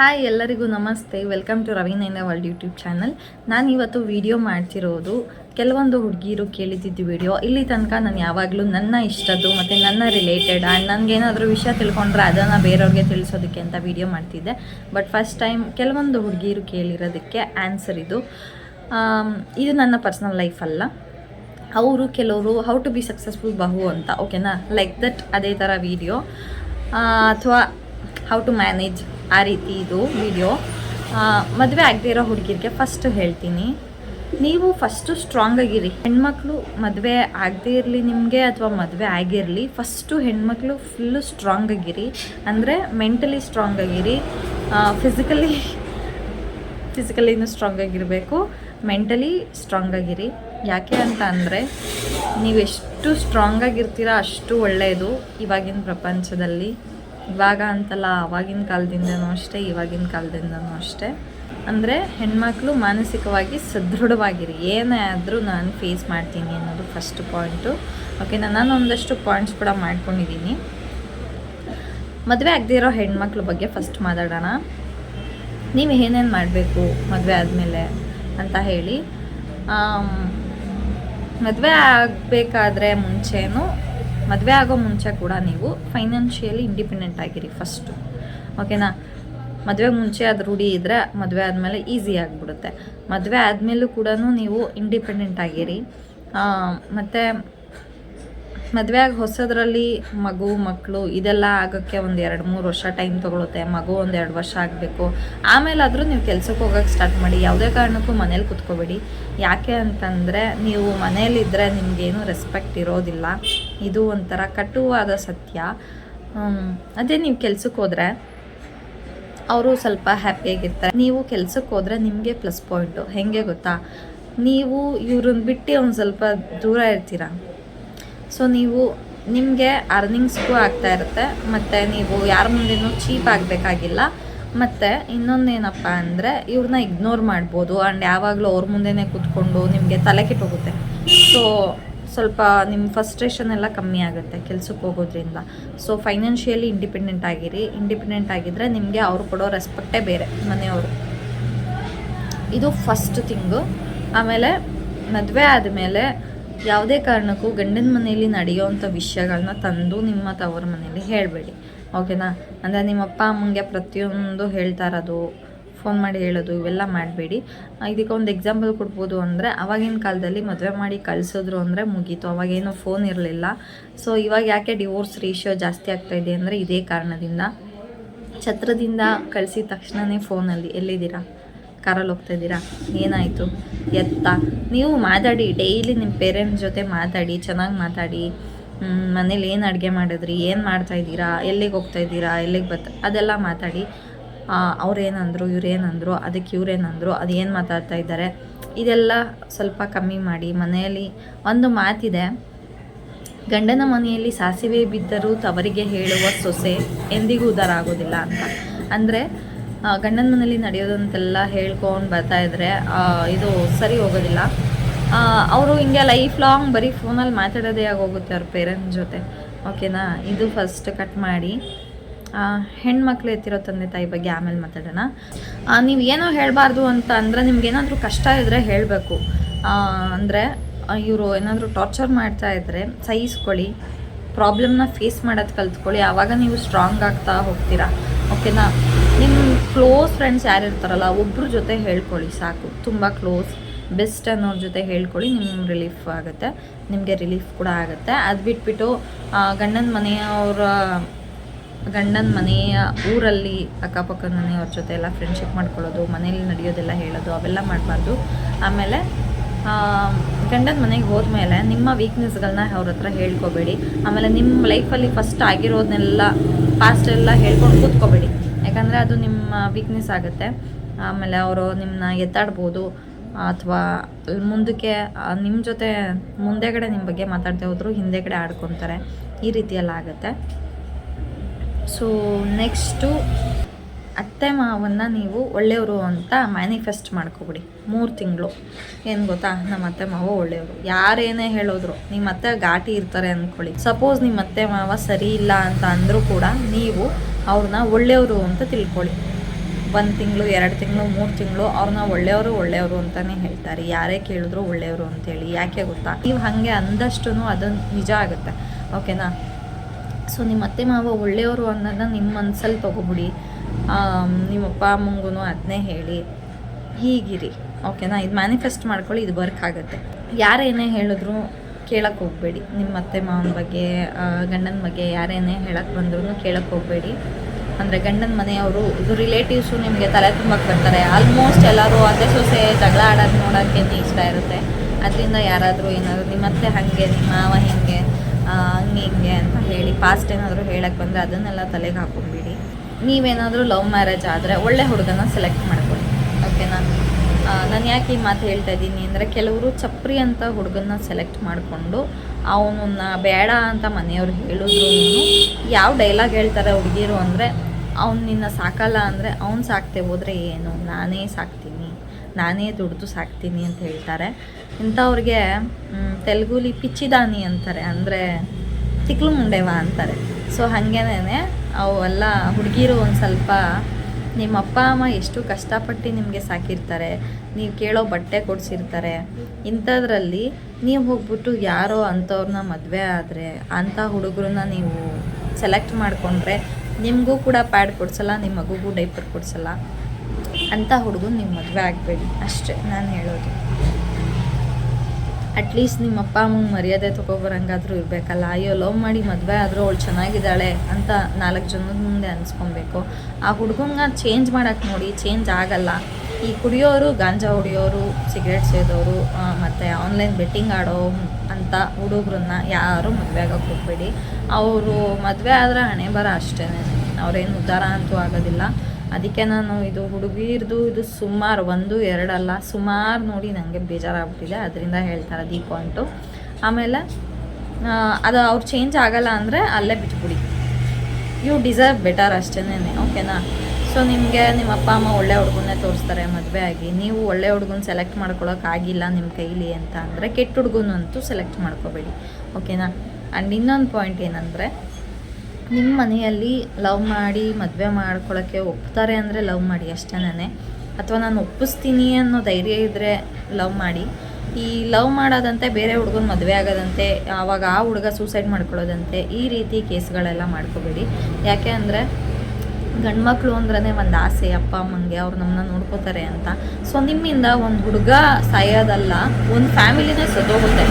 Hi ಎಲ್ಲರಿಗೂ ನಮಸ್ತೆ. Welcome to ರವೀನೈನ ವರ್ಲ್ಡ್ ಯೂಟ್ಯೂಬ್ ಚಾನಲ್ ನಾನು ಇವತ್ತು ವಿಡಿಯೋ ಮಾಡ್ತಿರೋದು ಕೆಲವೊಂದು ಹುಡುಗಿರು ಕೇಳಿದ್ದಿದ್ದು ವಿಡಿಯೋ ಇಲ್ಲಿ ತನಕ ನಾನು ಯಾವಾಗಲೂ ನನ್ನ ಇಷ್ಟದ್ದು ಮತ್ತು ನನ್ನ ರಿಲೇಟೆಡ್ ಆ್ಯಂಡ್ ನನಗೇನಾದರೂ ವಿಷಯ ತಿಳ್ಕೊಂಡ್ರೆ ಅದನ್ನು ಬೇರೆಯವ್ರಿಗೆ ತಿಳಿಸೋದಕ್ಕೆ ಅಂತ ವಿಡಿಯೋ ಮಾಡ್ತಿದ್ದೆ. ಬಟ್ ಫಸ್ಟ್ ಟೈಮ್ ಕೆಲವೊಂದು ಹುಡುಗಿರು ಕೇಳಿರೋದಕ್ಕೆ ಆನ್ಸರ್ ಇದು. ಇದು ನನ್ನ ಪರ್ಸ್ನಲ್ ಲೈಫ್ ಅಲ್ಲ. ಅವರು ಕೆಲವರು ಹೌ ಟು ಬಿ ಸಕ್ಸಸ್ಫುಲ್ ಬಹು ಅಂತ ಓಕೆನಾ ಲೈಕ್ ದಟ್ ಅದೇ ಥರ ವಿಡಿಯೋ ಅಥವಾ ಹೌ ಟು ಮ್ಯಾನೇಜ್ ಆ ರೀತಿ ಇದು ವಿಡಿಯೋ ಮದುವೆ ಆಗದೇ ಇರೋ ಹುಡುಗಿರಿಗೆ ಫಸ್ಟ್ ಹೇಳ್ತೀನಿ. ನೀವು ಫಸ್ಟು ಸ್ಟ್ರಾಂಗ್ ಆಗಿರಿ. ಹೆಣ್ಮಕ್ಳು ಮದುವೆ ಆಗದೇ ಇರಲಿ ನಿಮಗೆ ಅಥವಾ ಮದುವೆ ಆಗಿರಲಿ ಫಸ್ಟು ಹೆಣ್ಮಕ್ಳು ಫುಲ್ಲು ಸ್ಟ್ರಾಂಗ್ ಆಗಿರಿ. ಅಂದರೆ ಮೆಂಟಲಿ ಸ್ಟ್ರಾಂಗ್ ಆಗಿರಿ. ಫಿಸಿಕಲಿ ಫಿಸಿಕಲಿನೂ ಸ್ಟ್ರಾಂಗ್ ಆಗಿರಬೇಕು. ಮೆಂಟಲಿ ಸ್ಟ್ರಾಂಗ್ ಆಗಿರಿ. ಯಾಕೆ ಅಂತ ಅಂದರೆ ನೀವು ಎಷ್ಟು ಸ್ಟ್ರಾಂಗ್ ಆಗಿರ್ತೀರ ಅಷ್ಟು ಒಳ್ಳೆಯದು ಇವಾಗಿನ ಪ್ರಪಂಚದಲ್ಲಿ. ಇವಾಗ ಅಂತಲ್ಲ ಆವಾಗಿನ ಕಾಲದಿಂದನೂ ಅಷ್ಟೇ, ಇವಾಗಿನ ಕಾಲದಿಂದನೂ ಅಷ್ಟೇ. ಅಂದರೆ ಹೆಣ್ಮಕ್ಳು ಮಾನಸಿಕವಾಗಿ ಸದೃಢವಾಗಿರಿ. ಏನೇ ಆದರೂ ನಾನು ಫೇಸ್ ಮಾಡ್ತೀನಿ ಅನ್ನೋದು ಫಸ್ಟ್ ಪಾಯಿಂಟು ಓಕೆನಾ ನಾನು ಒಂದಷ್ಟು ಪಾಯಿಂಟ್ಸ್ ಕೂಡ ಮಾಡ್ಕೊಂಡಿದ್ದೀನಿ ಮದುವೆ ಆಗದೇ ಇರೋ ಹೆಣ್ಮಕ್ಳ ಬಗ್ಗೆ ಫಸ್ಟ್ ಮಾತಾಡೋಣ. ನೀವು ಏನೇನು ಮಾಡಬೇಕು ಮದುವೆ ಆದಮೇಲೆ ಅಂತ ಹೇಳಿ. ಮದುವೆ ಆಗಬೇಕಾದ್ರೆ ಮುಂಚೆನೂ ಮದುವೆ ಆಗೋ ಮುಂಚೆ ಕೂಡ ನೀವು ಫೈನಾನ್ಷಿಯಲಿ ಇಂಡಿಪೆಂಡೆಂಟ್ ಆಗಿರಿ ಫಸ್ಟು ಓಕೆನಾ ಮದುವೆ ಮುಂಚೆ ಅದು ರೂಢಿ ಇದ್ದರೆ ಮದುವೆ ಆದಮೇಲೆ ಈಸಿ ಆಗಿಬಿಡುತ್ತೆ. ಮದುವೆ ಆದಮೇಲೂ ಕೂಡ ನೀವು ಇಂಡಿಪೆಂಡೆಂಟ್ ಆಗಿರಿ. ಮತ್ತು ಮದುವೆ ಆಗಿ ಹೊಸದ್ರಲ್ಲಿ ಮಗು ಮಕ್ಕಳು ಇದೆಲ್ಲ ಆಗೋಕ್ಕೆ ಒಂದು ಎರಡು ಮೂರು ವರ್ಷ ಟೈಮ್ ತೊಗೊಳುತ್ತೆ. ಮಗು ಒಂದು ಎರಡು ವರ್ಷ ಆಗಬೇಕು. ಆಮೇಲಾದರೂ ನೀವು ಕೆಲಸಕ್ಕೆ ಹೋಗೋಕ್ಕೆ ಸ್ಟಾರ್ಟ್ ಮಾಡಿ ಯಾವುದೇ ಕಾರಣಕ್ಕೂ ಮನೇಲಿ ಕುತ್ಕೋಬೇಡಿ. ಯಾಕೆ ಅಂತಂದರೆ ನೀವು ಮನೇಲಿದ್ದರೆ ನಿಮಗೇನು ರೆಸ್ಪೆಕ್ಟ್ ಇರೋದಿಲ್ಲ. ಇದು ಒಂಥರ ಕಟುವಾದ ಸತ್ಯ. ಅದೇ ನೀವು ಕೆಲಸಕ್ಕೆ ಹೋದರೆ ಅವರು ಸ್ವಲ್ಪ ಹ್ಯಾಪಿಯಾಗಿರ್ತಾರೆ ನೀವು ಕೆಲಸಕ್ಕೆ ಹೋದರೆ ನಿಮಗೆ ಪ್ಲಸ್ ಪಾಯಿಂಟು ಹೇಗೆ ಗೊತ್ತಾ? ನೀವು ಇವ್ರನ್ನ ಬಿಟ್ಟು ಒಂದು ಸ್ವಲ್ಪ ದೂರ ಇರ್ತೀರ? ಸೊ ನೀವು ನಿಮಗೆ ಅರ್ನಿಂಗ್ಸ್ಗೂ ಆಗ್ತಾ ಇರುತ್ತೆ. ಮತ್ತು ನೀವು ಯಾರ ಮುಂದೆನೂ ಚೀಪ್ ಆಗಬೇಕಾಗಿಲ್ಲ. ಮತ್ತು ಇನ್ನೊಂದೇನಪ್ಪ ಅಂದರೆ ಇವ್ರನ್ನ ಇಗ್ನೋರ್ ಮಾಡ್ಬೋದು. ಆ್ಯಂಡ್ ಯಾವಾಗಲೂ ಅವ್ರ ಮುಂದೆನೇ ಕೂತ್ಕೊಂಡು ನಿಮಗೆ ತಲೆ ಕೆಟ್ಟೋಗುತ್ತೆ. ಸೊ ಸ್ವಲ್ಪ ನಿಮ್ಮ ಫಸ್ಟ್ರೇಷನ್ ಎಲ್ಲ ಕಮ್ಮಿ ಆಗುತ್ತೆ ಕೆಲ್ಸಕ್ಕೆ ಹೋಗೋದ್ರಿಂದ. ಸೊ ಫೈನಾನ್ಷಿಯಲಿ ಇಂಡಿಪೆಂಡೆಂಟ್ ಆಗಿರಿ. ಇಂಡಿಪೆಂಡೆಂಟ್ ಆಗಿದ್ದರೆ ನಿಮಗೆ ಅವ್ರು ಕೊಡೋ ರೆಸ್ಪೆಕ್ಟೇ ಬೇರೆ ಮನೆಯವರು. ಇದು ಫಸ್ಟ್ ಥಿಂಗು ಆಮೇಲೆ ಮದುವೆ ಆದಮೇಲೆ ಯಾವುದೇ ಕಾರಣಕ್ಕೂ ಗಂಡನ ಮನೆಯಲ್ಲಿ ನಡೆಯುವಂಥ ವಿಷಯಗಳನ್ನ ತಂದು ನಿಮ್ಮ ತವರ ಮನೆಯಲ್ಲಿ ಹೇಳಬೇಡಿ. ಓಕೆನಾ? ಅಂದರೆ ನಿಮ್ಮ ಅಪ್ಪ ಅಮ್ಮಂಗೆ ಪ್ರತಿಯೊಂದು ಹೇಳ್ತಾ ಇರೋದು ಫೋನ್ ಮಾಡಿ ಹೇಳೋದು ಇವೆಲ್ಲ ಮಾಡಬೇಡಿ. ಇದಕ್ಕೆ ಒಂದು ಎಕ್ಸಾಂಪಲ್ ಕೊಡ್ಬೋದು ಅಂದರೆ ಅವಾಗಿನ ಕಾಲದಲ್ಲಿ ಮದುವೆ ಮಾಡಿ ಕಳಿಸಿದ್ರು ಅಂದರೆ ಮುಗೀತು. ಅವಾಗೇನೋ ಫೋನ್ ಇರಲಿಲ್ಲ. ಸೊ ಇವಾಗ ಯಾಕೆ ಡಿವೋರ್ಸ್ ರೇಷಿಯೋ ಜಾಸ್ತಿ ಆಗ್ತಾ ಇದೆ ಅಂದರೆ ಇದೇ ಕಾರಣದಿಂದ. ಛತ್ರದಿಂದ ಕಳಿಸಿದ ತಕ್ಷಣವೇ ಫೋನಲ್ಲಿ ಎಲ್ಲಿದ್ದೀರಾ? ಕಾರಲ್ಲಿ ಹೋಗ್ತಾ ಇದ್ದೀರಾ? ಏನಾಯಿತು? ಎತ್ತ? ನೀವು ಮಾತಾಡಿ ಡೈಲಿ ನಿಮ್ಮ ಪೇರೆಂಟ್ಸ್ ಜೊತೆ ಮಾತಾಡಿ, ಚೆನ್ನಾಗಿ ಮಾತಾಡಿ. ಮನೇಲಿ ಏನು ಅಡುಗೆ ಮಾಡಿದ್ರಿ? ಏನು ಮಾಡ್ತಾ ಇದ್ದೀರಾ? ಎಲ್ಲಿಗೆ ಹೋಗ್ತಾ ಇದ್ದೀರಾ? ಎಲ್ಲಿಗೆ ಬತ್ತ ಅದೆಲ್ಲ ಮಾತಾಡಿ. ಅವ್ರೇನಂದರು, ಇವ್ರೇನಂದರು, ಅದಕ್ಕೆ ಇವ್ರೇನಂದರು, ಅದು ಏನು ಮಾತಾಡ್ತಾ ಇದ್ದಾರೆ? ಇದೆಲ್ಲ ಸ್ವಲ್ಪ ಕಮ್ಮಿ ಮಾಡಿ. ಮನೆಯಲ್ಲಿ ಒಂದು ಮಾತಿದೆ. ಗಂಡನ ಮನೆಯಲ್ಲಿ ಸಾಸಿವೆ ಬಿದ್ದರೂ ತವರಿಗೆ ಹೇಳುವ ಸೊಸೆ ಎಂದಿಗೂ ಉದಾರ ಆಗೋದಿಲ್ಲ ಅಂತ. ಅಂದರೆ ಗಂಡನ ಮನೇಲಿ ನಡೆಯೋದಂತೆಲ್ಲ ಹೇಳ್ಕೊಂಡು ಬರ್ತಾ ಇದ್ರೆ ಇದು ಸರಿ ಹೋಗೋದಿಲ್ಲ. ಅವರು ಹಿಂಗೆ ಲೈಫ್ ಲಾಂಗ್ ಬರೀ ಫೋನಲ್ಲಿ ಮಾತಾಡೋದೇ ಆಗೋಗುತ್ತೆ ಅವ್ರ ಪೇರೆಂಟ್ಸ್ ಜೊತೆ. ಓಕೆನಾ ಇದು ಫಸ್ಟ್ ಕಟ್ ಮಾಡಿ. ಹೆಣ್ಮಕ್ಳು ಎತ್ತಿರೋ ತಂದೆ ತಾಯಿ ಬಗ್ಗೆ ಆಮೇಲೆ ಮಾತಾಡೋಣ. ನೀವು ಏನೋ ಹೇಳಬಾರ್ದು ಅಂತ ಅಂದರೆ ನಿಮ್ಗೇನಾದರೂ ಕಷ್ಟ ಇದ್ದರೆ ಹೇಳಬೇಕು. ಅಂದರೆ ಇವರು ಏನಾದರೂ ಟಾರ್ಚರ್ ಮಾಡ್ತಾ ಇದ್ದರೆ ಸಹಿಸ್ಕೊಳ್ಳಿ. ಪ್ರಾಬ್ಲಮ್ನ ಫೇಸ್ ಮಾಡೋದು ಕಲ್ತ್ಕೊಳ್ಳಿ. ಆವಾಗ ನೀವು ಸ್ಟ್ರಾಂಗ್ ಆಗ್ತಾ ಹೋಗ್ತೀರಾ. ಓಕೆನಾ ನಿಮ್ಮ ಕ್ಲೋಸ್ ಫ್ರೆಂಡ್ಸ್ ಯಾರು ಇರ್ತಾರಲ್ಲ ಒಬ್ಬರ ಜೊತೆ ಹೇಳ್ಕೊಳ್ಳಿ ಸಾಕು. ತುಂಬ ಕ್ಲೋಸ್ ಬೆಸ್ಟ್ ಅನ್ನೋರ ಜೊತೆ ಹೇಳ್ಕೊಳ್ಳಿ, ನಿಮ್ಗೆ ರಿಲೀಫ್ ಆಗುತ್ತೆ. ನಿಮಗೆ ರಿಲೀಫ್ ಕೂಡ ಆಗುತ್ತೆ. ಅದು ಬಿಟ್ಬಿಟ್ಟು ಗಂಡನ ಮನೆಯವರ, ಗಂಡನ ಮನೆಯ ಊರಲ್ಲಿ ಅಕ್ಕಪಕ್ಕದ ಮನೆಯವ್ರ ಜೊತೆ ಎಲ್ಲ ಫ್ರೆಂಡ್ಶಿಪ್ ಮಾಡ್ಕೊಳ್ಳೋದು, ಮನೇಲಿ ನಡೆಯೋದೆಲ್ಲ ಹೇಳೋದು, ಅವೆಲ್ಲ ಮಾಡಬಾರ್ದು. ಆಮೇಲೆ ಗಂಡನ ಮನೆಗೆ ಹೋದ್ಮೇಲೆ ನಿಮ್ಮ ವೀಕ್ನೆಸ್ಗಳನ್ನ ಅವ್ರ ಹತ್ರ ಹೇಳ್ಕೊಬೇಡಿ. ಆಮೇಲೆ ನಿಮ್ಮ ಲೈಫಲ್ಲಿ ಫಸ್ಟ್ ಆಗಿರೋದನ್ನೆಲ್ಲ ಪಾಸ್ಟ್ ಎಲ್ಲ ಹೇಳ್ಕೊಂಡು ಕೂತ್ಕೋಬೇಡಿ. ಯಾಕಂದರೆ ಅದು ನಿಮ್ಮ ವೀಕ್ನೆಸ್ ಆಗುತ್ತೆ. ಆಮೇಲೆ ಅವರು ನಿಮ್ಮನ್ನ ಎತ್ತಾಡ್ಬೋದು ಅಥವಾ ಮುಂದಕ್ಕೆ ನಿಮ್ಮ ಜೊತೆ ಮುಂದೆಗಡೆ ನಿಮ್ಮ ಬಗ್ಗೆ ಮಾತಾಡ್ತಾ ಹೋದ್ರು ಹಿಂದೆಗಡೆ ಆಡ್ಕೊತಾರೆ. ಈ ರೀತಿಯೆಲ್ಲ ಆಗುತ್ತೆ. ಸೊ ನೆಕ್ಸ್ಟು ಅತ್ತೆ ಮಾವನ್ನು ನೀವು ಒಳ್ಳೆಯವರು ಅಂತ ಮ್ಯಾನಿಫೆಸ್ಟ್ ಮಾಡ್ಕೊಬಿಡಿ. ಮೂರು ತಿಂಗಳು. ಏನು ಗೊತ್ತಾ? ನಮ್ಮ ಅತ್ತೆ ಮಾವ ಒಳ್ಳೆಯವರು. ಯಾರೇನೇ ಹೇಳಿದ್ರು ನಿಮ್ಮ ಅತ್ತೆ ಘಾಟಿ ಇರ್ತಾರೆ ಅಂದ್ಕೊಳ್ಳಿ ಸಪೋಸ್ ನಿಮ್ಮ ಅತ್ತೆ ಮಾವ ಸರಿ ಇಲ್ಲ ಅಂತ ಅಂದರೂ ಕೂಡ ನೀವು ಅವ್ರನ್ನ ಒಳ್ಳೆಯವರು ಅಂತ ತಿಳ್ಕೊಳ್ಳಿ. ಒಂದು ತಿಂಗಳು, ಎರಡು ತಿಂಗಳು, ಮೂರು ತಿಂಗಳು ಅವ್ರನ್ನ ಒಳ್ಳೆಯವರು ಒಳ್ಳೆಯವರು ಅಂತಲೇ ಹೇಳ್ತಾರೆ. ಯಾರೇ ಕೇಳಿದ್ರು ಒಳ್ಳೆಯವರು ಅಂತೇಳಿ ಯಾಕೆ ಗೊತ್ತಾ? ನೀವು ಹಾಗೆ ಅಂದಷ್ಟು ಅದು ನಿಜ ಆಗುತ್ತೆ. ಓಕೆನಾ? ಸೊ ನಿಮ್ಮ ಅತ್ತೆ ಮಾವ ಒಳ್ಳೆಯವರು ಅನ್ನೋದನ್ನ ನಿಮ್ಮ ಮನಸಲ್ಲಿ ತೊಗೊಬಿಡಿ. ನಿಮ್ಮ ಅಪ್ಪ ಅಮ್ಮಂಗೂ ಅದನ್ನೇ ಹೇಳಿ. ಹೀಗಿರಿ. ಓಕೆನಾ? ಇದು ಮ್ಯಾನಿಫೆಸ್ಟ್ ಮಾಡ್ಕೊಳ್ಳಿ, ಇದು ವರ್ಕ್ ಆಗುತ್ತೆ. ಯಾರೇನೇ ಹೇಳಿದ್ರು ಕೇಳಕ್ಕೆ ಹೋಗಬೇಡಿ. ನಿಮ್ಮ ಅತ್ತೆ, ಮಾವನ ಬಗ್ಗೆ ಗಂಡನ ಬಗ್ಗೆ ಯಾರೇನೇ ಹೇಳಕ್ಕೆ ಬಂದ್ರೂ ಕೇಳಕ್ಕೆ ಹೋಗಬೇಡಿ. ಅಂದರೆ ಗಂಡನ ಮನೆಯವರು, ಇದು ರಿಲೇಟಿವ್ಸು ನಿಮಗೆ ತಲೆ ತುಂಬಕ್ಕೆ ಬರ್ತಾರೆ. ಆಲ್ಮೋಸ್ಟ್ ಎಲ್ಲರೂ ಅದೇ ಸೊಸೆ, ಜಗಳ ಆಡೋದು ನೋಡೋಕ್ಕೆ ಇಷ್ಟ ಇರುತ್ತೆ. ಅದರಿಂದ ಯಾರಾದರೂ ಏನಾದರೂ ನಿಮ್ಮ ಅತ್ತೆ ಹಾಗೆ ನಿಮ್ಮ ಮಾವ ಹೀಗೆ ಹಂಗೆ ಹಿಂಗೆ ಅಂತ ಹೇಳಿ ಫಾಸ್ಟ್ ಏನಾದರೂ ಹೇಳಕ್ಕೆ ಬಂದರೆ ಅದನ್ನೆಲ್ಲ ತಲೆಗೆ ಹಾಕೊಂಡ್ಬಿಡಿ. ನೀವೇನಾದರೂ ಲವ್ ಮ್ಯಾರೇಜ್ ಆದರೆ ಒಳ್ಳೆ ಹುಡುಗನ ಸೆಲೆಕ್ಟ್ ಮಾಡ್ಕೊಳ್ಳಿ. ಓಕೆನಾ? ನಾನು ಯಾಕೆ ಈ ಮಾತು ಹೇಳ್ತಾ ಇದ್ದೀನಿ ಅಂದರೆ ಕೆಲವರು ಚಪ್ರಿ ಅಂತ ಹುಡುಗನ್ನ ಸೆಲೆಕ್ಟ್ ಮಾಡಿಕೊಂಡು ಅವನನ್ನ ಬೇಡ ಅಂತ ಮನೆಯವ್ರು ಹೇಳಿದ್ರು ಯಾವ ಡೈಲಾಗ್ ಹೇಳ್ತಾರೆ ಹುಡುಗಿರು ಅಂದರೆ ಅವ್ನು ನಿನ್ನ ಸಾಕಲ್ಲ ಅಂದರೆ ಅವ್ನು ಸಾಕ್ತೇ ಹೋದರೆ ಏನು? ನಾನೇ ಸಾಕ್ತೀನಿ. ನಾನೇ ದುಡ್ದು ಸಾಕ್ತೀನಿ ಅಂತ ಹೇಳ್ತಾರೆ. ಇಂಥವ್ರಿಗೆ ತೆಲುಗುಲಿ ಪಿಚ್ಚಿದಾನಿ ಅಂತಾರೆ. ಅಂದರೆ ತಿಕ್ಲು ಮುಂಡೆವಾ ಅಂತಾರೆ. ಸೊ ಹಾಗೇನೆ ಅವೆಲ್ಲ ಹುಡುಗಿರು ಒಂದು ಸ್ವಲ್ಪ ನಿಮ್ಮ ಅಪ್ಪ ಅಮ್ಮ ಎಷ್ಟು ಕಷ್ಟಪಟ್ಟು ನಿಮಗೆ ಸಾಕಿರ್ತಾರೆ, ನೀವು ಕೇಳೋ ಬಟ್ಟೆ ಕೊಡಿಸಿರ್ತಾರೆ. ಇಂಥದ್ರಲ್ಲಿ ನೀವು ಹೋಗ್ಬಿಟ್ಟು ಯಾರೋ ಅಂಥವ್ರನ್ನ ಮದುವೆ ಆದರೆ ಅಂಥ ಹುಡುಗರನ್ನ ನೀವು ಸೆಲೆಕ್ಟ್ ಮಾಡಿಕೊಂಡ್ರೆ ನಿಮಗೂ ಕೂಡ ಪ್ಯಾಡ್ ಕೊಡಿಸಲ್ಲ, ನಿಮ್ಮ ಮಗುಗೂ ಡೈಪರ್ ಕೊಡಿಸಲ್ಲ. ಅಂಥ ಹುಡುಗನ ನೀವು ಮದುವೆ ಆಗಬೇಡಿ. ಅಷ್ಟೇ ನಾನು ಹೇಳೋದು. ಅಟ್ಲೀಸ್ಟ್ ನಿಮ್ಮ ಅಪ್ಪ ಅಮ್ಮಂಗೆ ಮರ್ಯಾದೆ ತೊಗೊಬರಂಗಾದ್ರೂ ಇರಬೇಕಲ್ಲ. ಅಯ್ಯೋ ಲವ್ ಮಾಡಿ ಮದುವೆ ಆದರೂ ಅವಳು ಚೆನ್ನಾಗಿದ್ದಾಳೆ ಅಂತ ನಾಲ್ಕು ಜನದ ಮುಂದೆ ಅನ್ಸ್ಕೊಬೇಕು. ಆ ಹುಡುಗಂಗ ಚೇಂಜ್ ಮಾಡೋಕ್ಕೆ ನೋಡಿ ಚೇಂಜ್ ಆಗಲ್ಲ. ಈ ಕುಡಿಯೋರು, ಗಾಂಜಾ ಹೊಡಿಯೋರು ಸಿಗರೇಟ್ ಸೇದೋರು ಮತ್ತು ಆನ್ಲೈನ್ ಬೆಟ್ಟಿಂಗ್ ಆಡೋ ಅಂತ ಹುಡುಗರನ್ನ ಯಾರೂ ಮದುವೆ ಆಗೋಕ್ಕೆ ಹೋಗ್ಬೇಡಿ ಅವರು ಮದುವೆ ಆದರೆ ಹಣೆ ಬರ ಅಷ್ಟೇ ಅವ್ರೇನು ಉದ್ಧಾರ ಅಂತೂ ಆಗೋದಿಲ್ಲ. ಅದಕ್ಕೆ ನಾನು ಇದು ಹುಡುಗಿರ್ದು ಇದು ಸುಮಾರು ಒಂದು, ಎರಡಲ್ಲ, ಸುಮಾರು ನೋಡಿ ನನಗೆ ಬೇಜಾರಾಗ್ಬಿಟ್ಟಿದೆ. ಅದರಿಂದ ಹೇಳ್ತಾರೆ ಈ ಪಾಯಿಂಟು ಆಮೇಲೆ ಅದು ಅವ್ರು ಚೇಂಜ್ ಆಗಲ್ಲ ಅಂದರೆ ಅಲ್ಲೇ ಬಿಟ್ಬಿಡಿ. ಯು ಡಿಸರ್ವ್ ಬೆಟರ್ ಅಷ್ಟೇನೆ ಓಕೆನಾ ಸೊ ನಿಮಗೆ ನಿಮ್ಮ ಅಪ್ಪ, ಅಮ್ಮ ಒಳ್ಳೆ ಹುಡುಗನ್ನೇ ತೋರಿಸ್ತಾರೆ ಮದುವೆ ಆಗಿ. ನೀವು ಒಳ್ಳೆ ಹುಡುಗನ ಸೆಲೆಕ್ಟ್ ಮಾಡ್ಕೊಳ್ಳೋಕ್ಕಾಗಿಲ್ಲ ನಿಮ್ಮ ಕೈಲಿ ಅಂತ ಅಂದರೆ ಕೆಟ್ಟ ಹುಡುಗನಂತೂ ಸೆಲೆಕ್ಟ್ ಮಾಡ್ಕೋಬೇಡಿ ಓಕೆನಾ ಆ್ಯಂಡ್ ಇನ್ನೊಂದು ಪಾಯಿಂಟ್ ಏನಂದರೆ ನಿಮ್ಮ ಮನೆಯಲ್ಲಿ ಲವ್ ಮಾಡಿ, ಮದುವೆ ಮಾಡ್ಕೊಳ್ಳೋಕ್ಕೆ ಒಪ್ತಾರೆ ಅಂದರೆ ಲವ್ ಮಾಡಿ ಅಷ್ಟೇನೆ ಅಥವಾ ನಾನು ಒಪ್ಪಿಸ್ತೀನಿ ಅನ್ನೋ ಧೈರ್ಯ ಇದ್ದರೆ ಲವ್ ಮಾಡಿ? ಈ ಲವ್ ಮಾಡೋದಂತೆ ಬೇರೆ ಹುಡುಗನ ಮದುವೆ ಆಗೋದಂತೆ, ಆವಾಗ ಆ ಹುಡುಗ ಸೂಸೈಡ್ ಮಾಡ್ಕೊಳ್ಳೋದಂತೆ ಈ ರೀತಿ ಕೇಸ್ಗಳೆಲ್ಲ ಮಾಡ್ಕೋಬೇಡಿ. ಯಾಕೆ ಅಂದರೆ ಗಂಡು ಮಕ್ಕಳು ಅಂದ್ರೇ ಒಂದು ಆಸೆ, ಅಪ್ಪ, ಅಮ್ಮಂಗೆ ಅವ್ರು ನಮ್ಮನ್ನ ನೋಡ್ಕೋತಾರೆ ಅಂತ. ಸೊ ನಿಮ್ಮಿಂದ ಒಂದು ಹುಡುಗ ಸಾಯೋದಲ್ಲ, ಒಂದು ಫ್ಯಾಮಿಲಿನೇ ಸದೋಗುತ್ತೆ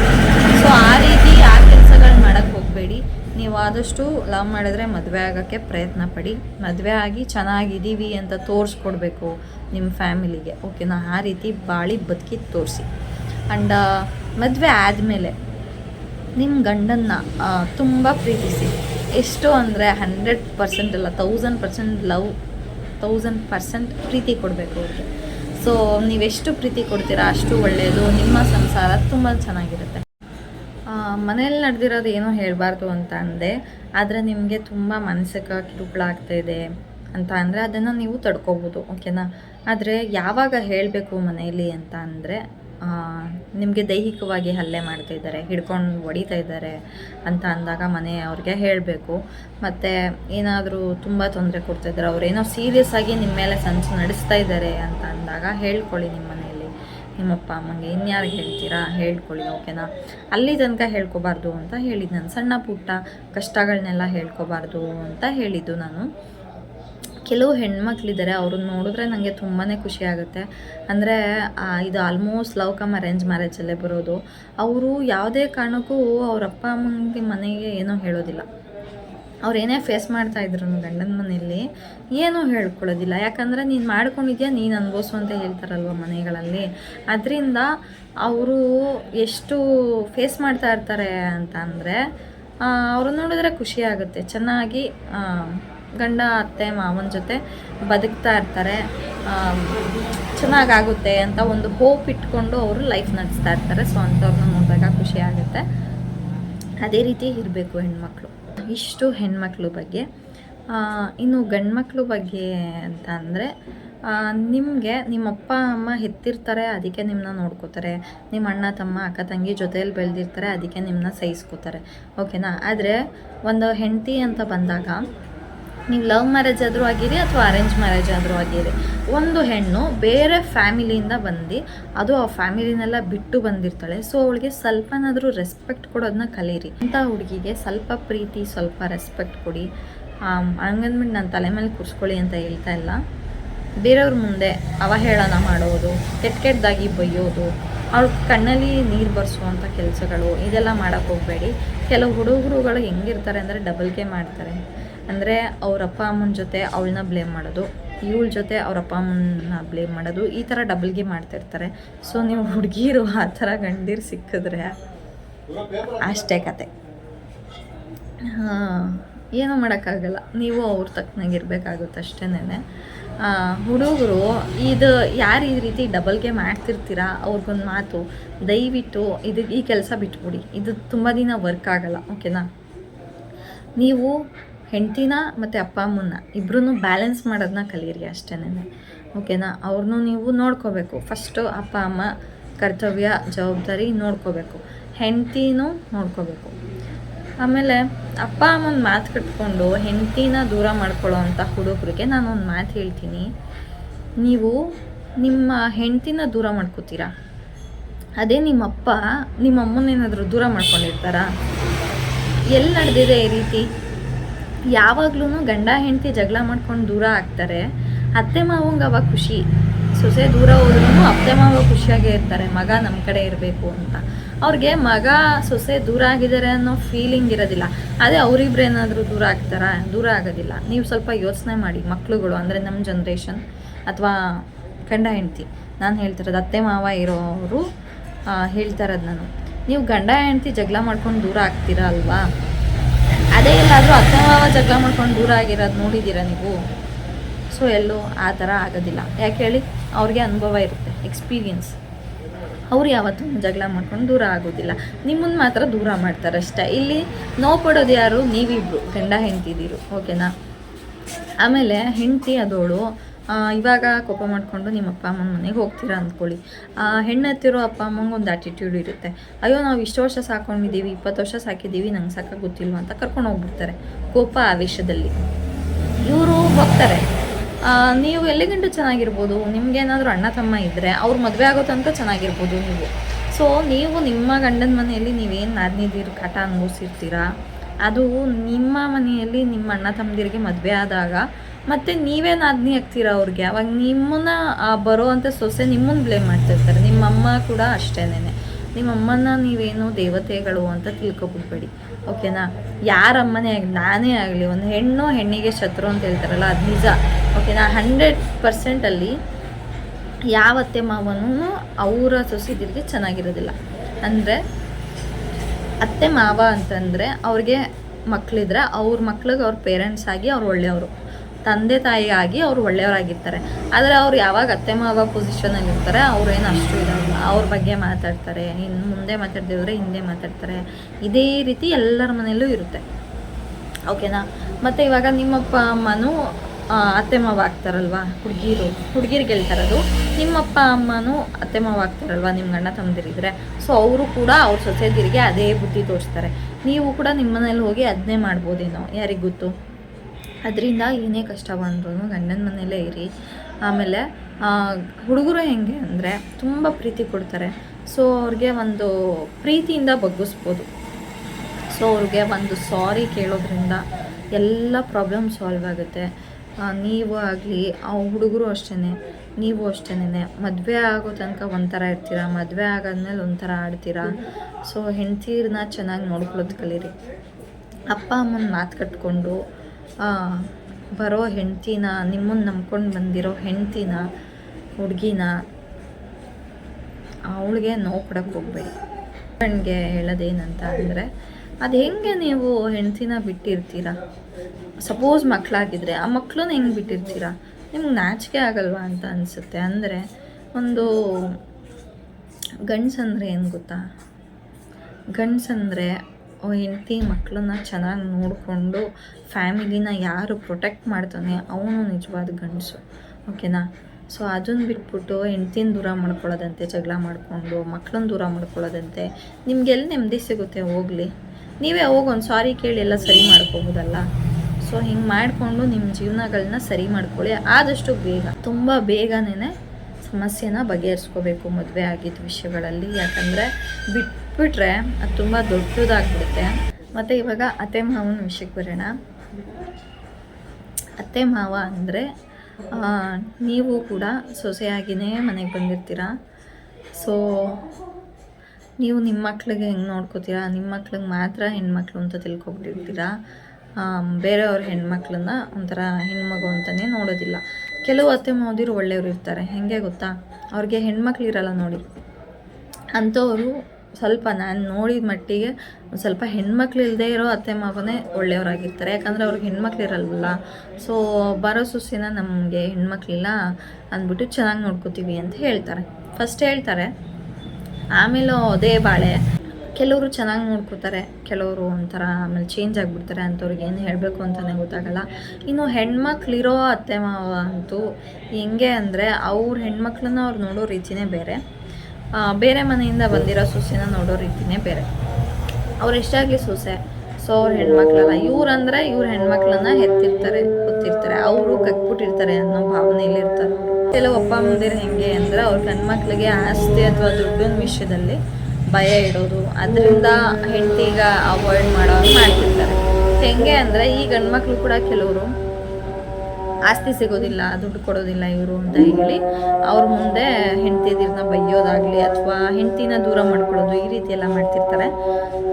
ಸೊ ಆ ರೀತಿ ಆ ಕೆಲಸಗಳು ಮಾಡೋಕ್ಕೆ ಹೋಗಬೇಡಿ ನೀವು ಆದಷ್ಟು ಲವ್ ಮಾಡಿದ್ರೆ ಮದುವೆ ಆಗೋಕ್ಕೆ ಪ್ರಯತ್ನ ಪಡಿ. ಮದುವೆ ಆಗಿ ಚೆನ್ನಾಗಿದ್ದೀವಿ ಅಂತ ತೋರಿಸ್ಕೊಡ್ಬೇಕು ನಿಮ್ಮ ಫ್ಯಾಮಿಲಿಗೆ. ಓಕೆನಾ ಆ ರೀತಿ ಬಾಳಿ ಬದುಕಿ ತೋರಿಸಿ. ಆ್ಯಂಡ್ ಮದುವೆ ಆದಮೇಲೆ ನಿಮ್ಮ ಗಂಡನ್ನ ತುಂಬ ಪ್ರೀತಿಸಿ. ಎಷ್ಟು ಅಂದರೆ ಹಂಡ್ರೆಡ್ ಪರ್ಸೆಂಟ್ ಅಲ್ಲ thousand percent love thousand percent ಪ್ರೀತಿ ಕೊಡಬೇಕು ಅವ್ರಿಗೆ. ಸೊ ನೀವೆಷ್ಟು ಪ್ರೀತಿ ಕೊಡ್ತೀರಾ ಅಷ್ಟು ಒಳ್ಳೆಯದು ನಿಮ್ಮ ಸಂಸಾರ ತುಂಬ ಚೆನ್ನಾಗಿರುತ್ತೆ. ಮನೇಲಿ ನಡೆದಿರೋದು ಏನೋ ಹೇಳಬಾರ್ದು ಅಂತ ಅಂದೆ. ಆದರೆ ನಿಮಗೆ ತುಂಬ ಮಾನಸಿಕ ಕಿರುಕುಳ ಆಗ್ತಾ ಇದೆ ಅಂತ ಅಂದರೆ ಅದನ್ನು ನೀವು ತಡ್ಕೋಬೋದು ಓಕೆನಾ ಆದರೆ ಯಾವಾಗ ಹೇಳಬೇಕು ಮನೆಯಲ್ಲಿ ಅಂತ ಅಂದರೆ ನಿಮಗೆ ದೈಹಿಕವಾಗಿ ಹಲ್ಲೆ ಮಾಡ್ತಾ ಇದ್ದಾರೆ, ಹಿಡ್ಕೊಂಡು ಹೊಡಿತಾ ಇದ್ದಾರೆ ಅಂತ ಅಂದಾಗ ಮನೆಯವ್ರಿಗೆ ಹೇಳಬೇಕು. ಮತ್ತು ಏನಾದರೂ ತುಂಬ ತೊಂದರೆ ಕೊಡ್ತಾಯಿದ್ದಾರೆ ಅವ್ರೇನೋ ಸೀರಿಯಸ್ ಆಗಿ ನಿಮ್ಮ ಮೇಲೆ ಸಂಚು ನಡೆಸ್ತಾ ಇದ್ದಾರೆ ಅಂತ ಅಂದಾಗ ಹೇಳ್ಕೊಳ್ಳಿ ನಿಮ್ಮ ನಿಮ್ಮಪ್ಪ ಅಮ್ಮಂಗೆ ಇನ್ಯಾರಿಗೆ ಹೇಳ್ತೀರಾ? ಹೇಳ್ಕೊಳ್ಳಿ, ಓಕೆನಾ? ಅಲ್ಲಿ ತನಕ ಹೇಳ್ಕೊಬಾರ್ದು ಅಂತ ಹೇಳಿದ್ದು ನಾನು. ಸಣ್ಣ ಪುಟ್ಟ ಕಷ್ಟಗಳನ್ನೆಲ್ಲ ಹೇಳ್ಕೊಬಾರ್ದು ಅಂತ ಹೇಳಿದ್ದು ನಾನು. ಕೆಲವು ಹೆಣ್ಮಕ್ಳಿದ್ದಾರೆ, ಅವ್ರನ್ನ ನೋಡಿದ್ರೆ ನನಗೆ ತುಂಬಾ ಖುಷಿ ಆಗುತ್ತೆ. ಅಂದರೆ ಇದು ಆಲ್ಮೋಸ್ಟ್ ಲವ್ ಕಮ್ ಅರೇಂಜ್ ಮ್ಯಾರೇಜಲ್ಲೇ ಬರೋದು. ಅವರು ಯಾವುದೇ ಕಾರಣಕ್ಕೂ ಅವ್ರ ಅಪ್ಪ ಅಮ್ಮನಿಗೆ ಮನೆಗೆ ಏನೂ ಹೇಳೋದಿಲ್ಲ. ಅವ್ರು ಏನೇ ಫೇಸ್ ಮಾಡ್ತಾ ಇದ್ರು ಗಂಡನ ಮನೆಯಲ್ಲಿ, ಏನೂ ಹೇಳ್ಕೊಳ್ಳೋದಿಲ್ಲ ಯಾಕಂದರೆ ನೀನು ಮಾಡ್ಕೊಂಡಿದ್ಯಾ, ನೀನು ಅನುಭವಿಸು ಅಂತ ಹೇಳ್ತಾರಲ್ವ ಮನೆಗಳಲ್ಲಿ. ಅದರಿಂದ ಅವರು ಎಷ್ಟು ಫೇಸ್ ಮಾಡ್ತಾ ಇರ್ತಾರೆ ಅಂತ ಅಂದರೆ ಅವರು ನೋಡಿದ್ರೆ ಖುಷಿ ಆಗುತ್ತೆ. ಚೆನ್ನಾಗಿ ಗಂಡ, ಅತ್ತೆ, ಮಾವನ ಜೊತೆ ಬದುಕ್ತಾ ಇರ್ತಾರೆ. ಚೆನ್ನಾಗಾಗುತ್ತೆ ಅಂತ ಒಂದು ಹೋಪ್ ಇಟ್ಕೊಂಡು ಅವರು ಲೈಫ್ ನಡೆಸ್ತಾ ಇರ್ತಾರೆ. ಸೊ ಅಂಥವ್ರನ್ನ ನೋಡಿದಾಗ ಖುಷಿ ಆಗುತ್ತೆ. ಅದೇ ರೀತಿ ಇರಬೇಕು ಹೆಣ್ಮಕ್ಳು. ಇಷ್ಟು ಹೆಣ್ಮಕ್ಳು ಬಗ್ಗೆ. ಇನ್ನು ಗಂಡ್ಮಕ್ಳು ಬಗ್ಗೆ ಅಂತ ಅಂದರೆ ನಿಮಗೆ ನಿಮ್ಮ ಅಪ್ಪ, ಅಮ್ಮ ಹೆತ್ತಿರ್ತಾರೆ, ಅದಕ್ಕೆ ನಿಮ್ಮನ್ನ ನೋಡ್ಕೋತಾರೆ. ನಿಮ್ಮ ಅಣ್ಣ, ತಮ್ಮ, ಅಕ್ಕ, ತಂಗಿ ಜೊತೆಯಲ್ಲಿ ಬೆಳೆದಿರ್ತಾರೆ, ಅದಕ್ಕೆ ನಿಮ್ಮನ್ನ ಸಹಿಸ್ಕೋತಾರೆ. ಓಕೆನಾ? ಆದರೆ, ಒಂದು ಹೆಂಡತಿ ಅಂತ ಬಂದಾಗ ನೀವು ಲವ್ ಮ್ಯಾರೇಜ್ ಆದರೂ ಆಗಿರಿ ಅಥವಾ ಅರೇಂಜ್ ಮ್ಯಾರೇಜ್ ಆದರೂ ಆಗಿರಿ. ಒಂದು ಹೆಣ್ಣು ಬೇರೆ ಫ್ಯಾಮಿಲಿಯಿಂದ ಬಂದು ಅದು ಆ ಫ್ಯಾಮಿಲಿನೆಲ್ಲ ಬಿಟ್ಟು ಬಂದಿರ್ತಾಳೆ. ಸೊ ಅವಳಿಗೆ ಸ್ವಲ್ಪನಾದರೂ ರೆಸ್ಪೆಕ್ಟ್ ಕೊಡೋದನ್ನ ಕಲೀರಿ. ಇಂಥ ಹುಡುಗಿಗೆ ಸ್ವಲ್ಪ ಪ್ರೀತಿ, ಸ್ವಲ್ಪ ರೆಸ್ಪೆಕ್ಟ್ ಕೊಡಿ. ಹಂಗಂದ್ಬಿಟ್ಟು ನಾನು ತಲೆ ಮೇಲೆ ಕೂರಿಸ್ಕೊಳ್ಳಿ ಅಂತ ಹೇಳ್ತಾ ಇಲ್ಲ. ಬೇರೆಯವ್ರ ಮುಂದೆ ಅವಹೇಳನ ಮಾಡೋದು, ಕೆಟ್ಟ ಕೆಟ್ಟದಾಗಿ ಬೈಯೋದು ಅವ್ಳ ಕಣ್ಣಲ್ಲಿ ನೀರು ಬರ್ಸುವಂಥ ಕೆಲಸಗಳು, ಇದೆಲ್ಲ ಮಾಡೋಕ್ಕೆ ಹೋಗಬೇಡಿ. ಕೆಲವು ಹುಡುಗರುಗಳು ಹೆಂಗಿರ್ತಾರೆ ಅಂದರೆ ಡಬಲ್ ಕೆ ಮಾಡ್ತಾರೆ. ಅಂದರೆ ಅವ್ರ ಅಪ್ಪ ಅಮ್ಮನ ಜೊತೆ ಅವಳನ್ನ ಬ್ಲೇಮ್ ಮಾಡೋದು, ಇವಳ ಜೊತೆ ಅವ್ರ ಅಪ್ಪ ಅಮ್ಮನ ಬ್ಲೇಮ್ ಮಾಡೋದು, ಈ ಥರ ಡಬಲ್ಗೆ ಮಾಡ್ತಿರ್ತಾರೆ ಸೊ ನೀವು ಹುಡುಗಿರು ಆ ಥರ ಗಂಡೀರು ಸಿಕ್ಕಿದ್ರೆ ಅಷ್ಟೇ ಕತೆ. ಏನೂ ಮಾಡೋಕ್ಕಾಗಲ್ಲ. ನೀವು ಅವ್ರ ತಕ್ಕನಾಗಿರ್ಬೇಕಾಗುತ್ತೆ ಅಷ್ಟೇನೆ ಹುಡುಗರು ಇದು ಯಾರು ಈ ರೀತಿ ಡಬಲ್ಗೆ ಮಾಡ್ತಿರ್ತೀರಾ? ಅವ್ರಿಗೊಂದು ಮಾತು ದಯವಿಟ್ಟು ಇದು ಈ ಕೆಲಸ ಬಿಟ್ಬಿಡಿ. ಇದು ತುಂಬ ದಿನ ವರ್ಕ್ ಆಗಲ್ಲ ಓಕೆನಾ ನೀವು ಹೆಂಡ್ತಿನ ಮತ್ತು ಅಪ್ಪ ಅಮ್ಮನ್ನ ಇಬ್ಬರೂ ಬ್ಯಾಲೆನ್ಸ್ ಮಾಡೋದನ್ನ ಕಲಿಯಿರಿ ಅಷ್ಟೇನೆ. ಓಕೆನಾ ಅವ್ರನ್ನೂ ನೀವು ನೋಡ್ಕೋಬೇಕು. ಫಸ್ಟು ಅಪ್ಪ, ಅಮ್ಮ, ಕರ್ತವ್ಯ, ಜವಾಬ್ದಾರಿ ನೋಡ್ಕೋಬೇಕು. ಹೆಂಡ್ತಿನೂ ನೋಡ್ಕೋಬೇಕು. ಆಮೇಲೆ ಅಪ್ಪ, ಅಮ್ಮನ ಮಾತು ಕಟ್ಕೊಂಡು ಹೆಂಡ್ತಿನ ದೂರ ಮಾಡ್ಕೊಳ್ಳೋ ಅಂಥ ಹುಡುಗರಿಗೆ ನಾನು ಒಂದು ಮಾತು ಹೇಳ್ತೀನಿ. ನೀವು ನಿಮ್ಮ ಹೆಂಡತಿನ ದೂರ ಮಾಡ್ಕೋತೀರಾ? ಅದೇ ನಿಮ್ಮಪ್ಪ ನಿಮ್ಮ ಅಮ್ಮನೇನಾದರೂ ದೂರ ಮಾಡ್ಕೊಂಡಿರ್ತಾರಾ? ಎಲ್ಲಿ ನಡೆದಿದೆ ಈ ರೀತಿ? ಯಾವಾಗ್ಲೂ ಗಂಡ ಹೆಂಡತಿ ಜಗಳ ಮಾಡ್ಕೊಂಡು ದೂರ ಆಗ್ತಾರೆ. ಅತ್ತೆ ಮಾವಂಗೆ ಅವಾಗ ಖುಷಿ. ಸೊಸೆ ದೂರ ಹೋದ್ರೂ ಅತ್ತೆ ಮಾವ ಖುಷಿಯಾಗೇ ಇರ್ತಾರೆ. ಮಗ ನಮ್ಮ ಕಡೆ ಇರಬೇಕು ಅಂತ. ಅವ್ರಿಗೆ ಮಗ, ಸೊಸೆ ದೂರ ಆಗಿದ್ದಾರೆ ಅನ್ನೋ ಫೀಲಿಂಗ್ ಇರೋದಿಲ್ಲ. ಅದೇ ಅವರಿಬ್ರು ಏನಾದರೂ ದೂರ ಆಗ್ತಾರಾ? ದೂರ ಆಗೋದಿಲ್ಲ. ನೀವು ಸ್ವಲ್ಪ ಯೋಚನೆ ಮಾಡಿ. ಮಕ್ಕಳುಗಳು ಅಂದರೆ ನಮ್ಮ ಜನ್ರೇಷನ್ ಅಥವಾ ಗಂಡ ಹೆಂಡತಿ. ನಾನು ಹೇಳ್ತಿರೋದು ಅತ್ತೆ ಮಾವ ಇರೋರು ಹೇಳ್ತಾ ಇರೋದು ನಾನು. ನೀವು ಗಂಡ ಹೆಂಡತಿ ಜಗಳ ಮಾಡ್ಕೊಂಡು ದೂರ ಆಗ್ತೀರಾ ಅಲ್ವಾ? ಅದೇ ಎಲ್ಲಾದರೂ ಅಕ್ಕ ಮಾವ ಜಗಳ ಮಾಡ್ಕೊಂಡು ದೂರ ಆಗಿರೋದು ನೋಡಿದ್ದೀರಾ ನೀವು? ಸೊ ಎಲ್ಲೂ ಆ ಥರ ಆಗೋದಿಲ್ಲ. ಯಾಕೆ ಹೇಳಿ, ಅವ್ರಿಗೆ ಅನುಭವ ಇರುತ್ತೆ ಎಕ್ಸ್ಪೀರಿಯನ್ಸ್ ಅವ್ರು ಯಾವತ್ತೂ ಜಗಳ ಮಾಡ್ಕೊಂಡು ದೂರ ಆಗೋದಿಲ್ಲ. ನಿಮ್ಮನ್ನು ಮಾತ್ರ ದೂರ ಮಾಡ್ತಾರೆ ಅಷ್ಟೇ. ಇಲ್ಲಿ ನೋವು ಪಡೋದು ಯಾರು? ನೀವಿಬ್ರು, ಗಂಡ ಹೆಂಡ್ತಿದ್ದೀರು ಓಕೆನಾ ಆಮೇಲೆ ಹೆಂಡತಿ ಅದೋಳು ಇವಾಗ ಕೋಪ ಮಾಡಿಕೊಂಡು ನಿಮ್ಮ ಅಪ್ಪ ಅಮ್ಮನ ಮನೆಗೆ ಹೋಗ್ತೀರಾ ಅಂದ್ಕೊಳ್ಳಿ. ಹೆಣ್ಣತ್ತಿರೋ ಅಪ್ಪ ಅಮ್ಮಂಗೆ ಒಂದು ಆ್ಯಟಿಟ್ಯೂಡ್ ಇರುತ್ತೆ. ಅಯ್ಯೋ, ನಾವು ಇಷ್ಟು ವರ್ಷ ಸಾಕೊಂಡಿದ್ದೀವಿ, ಇಪ್ಪತ್ತು ವರ್ಷ ಸಾಕಿದ್ದೀವಿ, ನಂಗೆ ಸಾಕಾಗ ಗೊತ್ತಿಲ್ವ ಅಂತ ಕರ್ಕೊಂಡು ಹೋಗ್ಬಿಡ್ತಾರೆ ಕೋಪ ಆವೇಶದಲ್ಲಿ. ಇವರು ಹೋಗ್ತಾರೆ. ನೀವು ಎಲ್ಲಿಗಂಟು ಚೆನ್ನಾಗಿರ್ಬೋದು? ನಿಮ್ಗೇನಾದರೂ ಅಣ್ಣ, ತಮ್ಮ ಇದ್ದರೆ ಅವ್ರು ಮದುವೆ ಆಗೋ ತನಕ ಚೆನ್ನಾಗಿರ್ಬೋದು ನೀವು. ಸೊ ನೀವು ನಿಮ್ಮ ಗಂಡನ ಮನೆಯಲ್ಲಿ ನೀವೇನು ನಾದಿನಿದ್ದೀರಿ ಕಾಟ ಅನುಭವಿಸಿರ್ತೀರಾ? ಅದು ನಿಮ್ಮ ಮನೆಯಲ್ಲಿ ನಿಮ್ಮ ಅಣ್ಣ, ತಮ್ಮದಿರಿಗೆ ಮದುವೆ ಆದಾಗ ಮತ್ತೆ ನೀವೇನು ನಾದ್ನಿ ಆಗ್ತೀರಾ ಅವ್ರಿಗೆ? ಅವಾಗ ನಿಮ್ಮನ್ನ ಬರೋ ಅಂಥ ಸೊಸೆ ನಿಮ್ಮನ್ನ ಬ್ಲೇಮ್ ಮಾಡ್ತಿರ್ತಾರೆ. ನಿಮ್ಮಮ್ಮ ಕೂಡ ಅಷ್ಟೇನೆ ನಿಮ್ಮಮ್ಮನ ನೀವೇನು ದೇವತೆಗಳು ಅಂತ ತಿಳ್ಕೊಬಿಡ್ಬೇಡಿ. ಓಕೆನಾ? ಯಾರಮ್ಮನೇ ಆಗಲಿ, ನಾನೇ ಆಗಲಿ, ಒಂದು ಹೆಣ್ಣು ಹೆಣ್ಣಿಗೆ ಶತ್ರು ಅಂತ ಹೇಳ್ತಾರಲ್ಲ, ಅದು ನಿಜ. ಓಕೆನಾ? ಹಂಡ್ರೆಡ್ ಪರ್ಸೆಂಟಲ್ಲಿ ಯಾವ ಅತ್ತೆ ಮಾವನೂ ಅವರ ಸೊಸೆದಿರಿಗೆ ಚೆನ್ನಾಗಿರೋದಿಲ್ಲ. ಅಂದರೆ ಅತ್ತೆ ಮಾವ ಅಂತಂದರೆ ಅವ್ರಿಗೆ ಮಕ್ಕಳಿದ್ರೆ ಅವ್ರ ಮಕ್ಳಿಗೆ ಅವ್ರ ಪೇರೆಂಟ್ಸ್ ಆಗಿ ಅವ್ರು ಒಳ್ಳೆಯವರು. ತಂದೆ ತಾಯಿ ಅವರು ಒಳ್ಳೆಯವರಾಗಿರ್ತಾರೆ. ಆದರೆ ಅವ್ರು ಯಾವಾಗ ಅತ್ತೆ ಮಾವ ಪೊಸಿಷನಲ್ಲಿ ಇರ್ತಾರೆ ಅವ್ರೇನು ಅಷ್ಟು ಇರಲ್ಲ ಅವ್ರ ಬಗ್ಗೆ ಮಾತಾಡ್ತಾರೆ ಇನ್ನು ಮುಂದೆ ಮಾತಾಡ್ದಿದ್ರೆ ಹಿಂದೆ ಮಾತಾಡ್ತಾರೆ. ಇದೇ ರೀತಿ ಎಲ್ಲರ ಮನೆಯಲ್ಲೂ ಇರುತ್ತೆ. ಓಕೆನಾ ಮತ್ತು ಇವಾಗ ನಿಮ್ಮಪ್ಪ ಅಮ್ಮನೂ ಅತ್ತೆ ಮಾವ ಆಗ್ತಾರಲ್ವಾ? ಹುಡುಗಿರು, ಹುಡುಗಿರಿಗೆ ಹೇಳ್ತಾರದು. ನಿಮ್ಮಪ್ಪ ಅಮ್ಮನೂ ಅತ್ತೆ ಮಾವ ಆಗ್ತಾರಲ್ವಾ ನಿಮ್ಮ ಗಂಡ ತಮ್ಮದಿರಿದ್ರೆ ಸೊ ಅವರು ಕೂಡ ಅವ್ರ ಸೊಸೆದಿರಿಗೆ ಅದೇ ಬುದ್ಧಿ ತೋರಿಸ್ತಾರೆ. ನೀವು ಕೂಡ ನಿಮ್ಮ ಮನೇಲಿ ಹೋಗಿ ಅದನ್ನೇ ಮಾಡ್ಬೋದೇನೋ? ಯಾರಿಗೆ ಗೊತ್ತು? ಅದರಿಂದ ಏನೇ ಕಷ್ಟ ಬಂದ್ರೂ ಗಂಡನ ಮನೆಯಲ್ಲೇ ಇರಿ. ಆಮೇಲೆ ಹುಡುಗರು ಹೆಂಗೆ ಅಂದರೆ ತುಂಬ ಪ್ರೀತಿ ಕೊಡ್ತಾರೆ. ಸೊ ಅವ್ರಿಗೆ ಒಂದು ಪ್ರೀತಿಯಿಂದ ಬಗ್ಗಿಸ್ಬೋದು. ಸೊ ಅವ್ರಿಗೆ ಒಂದು ಸಾರಿ ಕೇಳೋದ್ರಿಂದ ಎಲ್ಲ ಪ್ರಾಬ್ಲಮ್ ಸಾಲ್ವ್ ಆಗುತ್ತೆ. ನೀವು ಆಗಲಿ, ಆ ಹುಡುಗರು ಅಷ್ಟೇ ನೀವು ಅಷ್ಟೇ ಮದುವೆ ಆಗೋ ತನಕ ಒಂಥರ ಇರ್ತೀರ? ಮದುವೆ ಆಗಾದ್ಮೇಲೆ ಒಂಥರ ಆಡ್ತೀರಾ? ಸೊ ಹೆಂಡ್ತೀರನ್ನ ಚೆನ್ನಾಗಿ ನೋಡ್ಕೊಳ್ಳೋದು ಕಲೀರಿ ಅಪ್ಪ ಅಮ್ಮನ ಮಾತು ಕಟ್ಕೊಂಡು ಬರೋ ಹೆಂಡ್ತಿನ ನಿಮ್ಮನ್ನು ನಂಬ್ಕೊಂಡು ಬಂದಿರೋ ಹೆಂಡ್ತಿನ, ಹುಡುಗಿನ, ಅವಳಿಗೆ ನೋವು ಕೊಡೋಕ್ಕೆ ಹೋಗ್ಬೇಡಿ. ಕಣ್ಗೆ ಹೇಳೋದೇನಂತ ಅಂದರೆ, ಅದು ಹೆಂಗೆ ನೀವು ಹೆಂಡ್ತಿನ ಬಿಟ್ಟಿರ್ತೀರಾ? ಸಪೋಸ್ ಮಕ್ಕಳಾಗಿದ್ರೆ ಆ ಮಕ್ಕಳನ್ನ ಹೆಂಗೆ ಬಿಟ್ಟಿರ್ತೀರಾ? ನಿಮ್ಗೆ ನಾಚಿಕೆ ಆಗಲ್ವಾ ಅಂತ ಅನಿಸುತ್ತೆ. ಅಂದರೆ ಒಂದು ಗಂಡ್ಸಂದ್ರೆ ಏನು ಗೊತ್ತಾ? ಗಂಡ್ಸಂದರೆ ಹೆಂಡತಿ ಮಕ್ಕಳನ್ನ ಚೆನ್ನಾಗಿ ನೋಡಿಕೊಂಡು ಫ್ಯಾಮಿಲಿನ ಯಾರು ಪ್ರೊಟೆಕ್ಟ್ ಮಾಡ್ತಾನೆ ಅವನು ನಿಜವಾದ ಗಂಡಸು. ಓಕೆನಾ? ಸೊ ಅದನ್ನು ಬಿಟ್ಬಿಟ್ಟು ಹೆಂಡ್ತಿನ ದೂರ ಮಾಡ್ಕೊಳ್ಳೋದಂತೆ, ಜಗಳ ಮಾಡಿಕೊಂಡು ಮಕ್ಕಳನ್ನ ದೂರ ಮಾಡ್ಕೊಳ್ಳೋದಂತೆ ನಿಮ್ಗೆಲ್ಲಿ ನೆಮ್ಮದಿ ಸಿಗುತ್ತೆ? ಹೋಗಲಿ. ನೀವೇ ಹೋಗಿ, ಒಂದು ಸಾರಿ ಕೇಳಿ ಎಲ್ಲ ಸರಿ ಮಾಡ್ಕೋಬೋದಲ್ಲ? ಸೊ, ಹಿಂಗೆ ಮಾಡಿಕೊಂಡು ನಿಮ್ಮ ಜೀವನಗಳನ್ನ ಸರಿ ಮಾಡ್ಕೊಳ್ಳಿ. ಆದಷ್ಟು ಬೇಗ. ತುಂಬ ಬೇಗನೇ ಸಮಸ್ಯೆನ ಬಗೆಹರಿಸ್ಕೋಬೇಕು ಮದುವೆ ಆಗಿದ್ದ ವಿಷಯಗಳಲ್ಲಿ. ಯಾಕಂದರೆ ಬಿಟ್ಬಿಟ್ರೆ ಅದು ತುಂಬ ದೊಡ್ಡದಾಗ್ಬಿಡುತ್ತೆ. ಮತ್ತು ಇವಾಗ ಅತ್ತೆ ಮಾವನ ವಿಷಯಕ್ಕೆ ಬರೋಣ. ಅತ್ತೆ ಮಾವ ಅಂದರೆ ನೀವು ಕೂಡ ಸೊಸೆಯಾಗಿಯೇ ಮನೆಗೆ ಬಂದಿರ್ತೀರ? ಸೊ ನೀವು ನಿಮ್ಮ ಮಕ್ಳಿಗೆ ಹೆಂಗೆ ನೋಡ್ಕೋತೀರಾ? ನಿಮ್ಮ ಮಕ್ಳಿಗೆ ಮಾತ್ರ ಹೆಣ್ಮಕ್ಳು ಅಂತ ತಿಳ್ಕೊಬಿಟ್ಟಿರ್ತೀರಾ? ಬೇರೆಯವ್ರ ಹೆಣ್ಮಕ್ಳನ್ನ ಒಂಥರ ಹೆಣ್ಮಗು ಅಂತಲೇ ನೋಡೋದಿಲ್ಲ. ಕೆಲವು ಅತ್ತೆ ಮಾವದಿರು ಒಳ್ಳೆಯವರು ಇರ್ತಾರೆ. ಹೆಂಗೆ ಗೊತ್ತಾ? ಅವ್ರಿಗೆ ಹೆಣ್ಮಕ್ಳು ಇರಲ್ಲ ನೋಡಿ. ಅಂಥವರು ಸ್ವಲ್ಪ ನಾನು ನೋಡಿದ ಮಟ್ಟಿಗೆ ಸ್ವಲ್ಪ ಹೆಣ್ಮಕ್ಳು ಇಲ್ಲದೆ ಇರೋ ಅತ್ತೆ ಮಾವನೇ ಒಳ್ಳೆಯವರಾಗಿರ್ತಾರೆ. ಯಾಕಂದರೆ ಅವ್ರಿಗೆ ಹೆಣ್ಮಕ್ಳು ಇರಲ್ವಲ್ಲ. ಸೊ ಬರೋ ಸುಸಿನ ನಮಗೆ ಹೆಣ್ಮಕ್ಳಿಲ್ಲ ಅಂದ್ಬಿಟ್ಟು ಚೆನ್ನಾಗಿ ನೋಡ್ಕೋತೀವಿ ಅಂತ ಹೇಳ್ತಾರೆ. ಫಸ್ಟ್ ಹೇಳ್ತಾರೆ, ಆಮೇಲೆ ಅದೇ ಬಾಳೆ. ಕೆಲವರು ಚೆನ್ನಾಗಿ ನೋಡ್ಕೋತಾರೆ, ಕೆಲವರು ಒಂಥರ ಆಮೇಲೆ ಚೇಂಜ್ ಆಗಿಬಿಡ್ತಾರೆ ಅಂಥವ್ರಿಗೆ ಏನು ಹೇಳಬೇಕು ಅಂತಲೇ ಗೊತ್ತಾಗಲ್ಲ. ಇನ್ನು ಹೆಣ್ಮಕ್ಳಿರೋ ಅತ್ತೆ ಮಾವ ಅಂತೂ ಹೆಂಗೆ ಅಂದರೆ ಅವ್ರ ಹೆಣ್ಮಕ್ಳನ್ನ ಅವ್ರು ನೋಡೋ ರೀತಿನೇ ಬೇರೆ. ಬೇರೆ ಮನೆಯಿಂದ ಬಂದಿರೋ ಸೊಸೆನ ನೋಡೋ ರೀತಿನೇ ಬೇರೆ. ಅವ್ರು ಎಷ್ಟಾಗಲಿ ಸೊಸೆ? ಸೊ ಅವ್ರ ಹೆಣ್ಮಕ್ಳಲ್ಲ. ಇವ್ರಂದ್ರೆ ಇವ್ರ ಹೆಣ್ಮಕ್ಳನ್ನ ಎತ್ತಿರ್ತಾರೆ ಗೊತ್ತಿರ್ತಾರೆ. ಅವರು ಕಟ್ಬಿಟ್ಟಿರ್ತಾರೆ ಅನ್ನೋ ಭಾವನೆಯಲ್ಲಿ ಇರ್ತಾರೆ. ಕೆಲವು ಅಪ್ಪ ಅಮ್ಮಂದಿರು ಹೆಂಗೆ ಅಂದ್ರೆ ಅವ್ರ ಗಂಡ್ಮಕ್ಳಿಗೆ ಆಸ್ತಿ ಅಥವಾ ದುಡ್ಡಿನ ವಿಷಯದಲ್ಲಿ ಭಯ ಇಡೋದು. ಅದರಿಂದ ಹೆಂಡತಿಗ ಅವಾಯ್ಡ್ ಮಾಡೋ ಮಾಡ್ತಿರ್ತಾರೆ. ಹೆಂಗೆ ಅಂದರೆ ಈ ಗಂಡ್ಮಕ್ಳು ಕೂಡ ಕೆಲವರು ಆಸ್ತಿ ಸಿಗೋದಿಲ್ಲ, ದುಡ್ಡು ಕೊಡೋದಿಲ್ಲ ಇವರು ಅಂತ ಹೇಳಿ ಅವ್ರ ಮುಂದೆ ಹೆಂಡ್ತಿದಿರ್ನ ಬೈಯೋದಾಗಲಿ ಅಥವಾ ಹೆಂಡ್ತಿನ ದೂರ ಮಾಡ್ಕೊಳ್ಳೋದು ಈ ರೀತಿ ಎಲ್ಲ ಮಾಡ್ತಿರ್ತಾರೆ.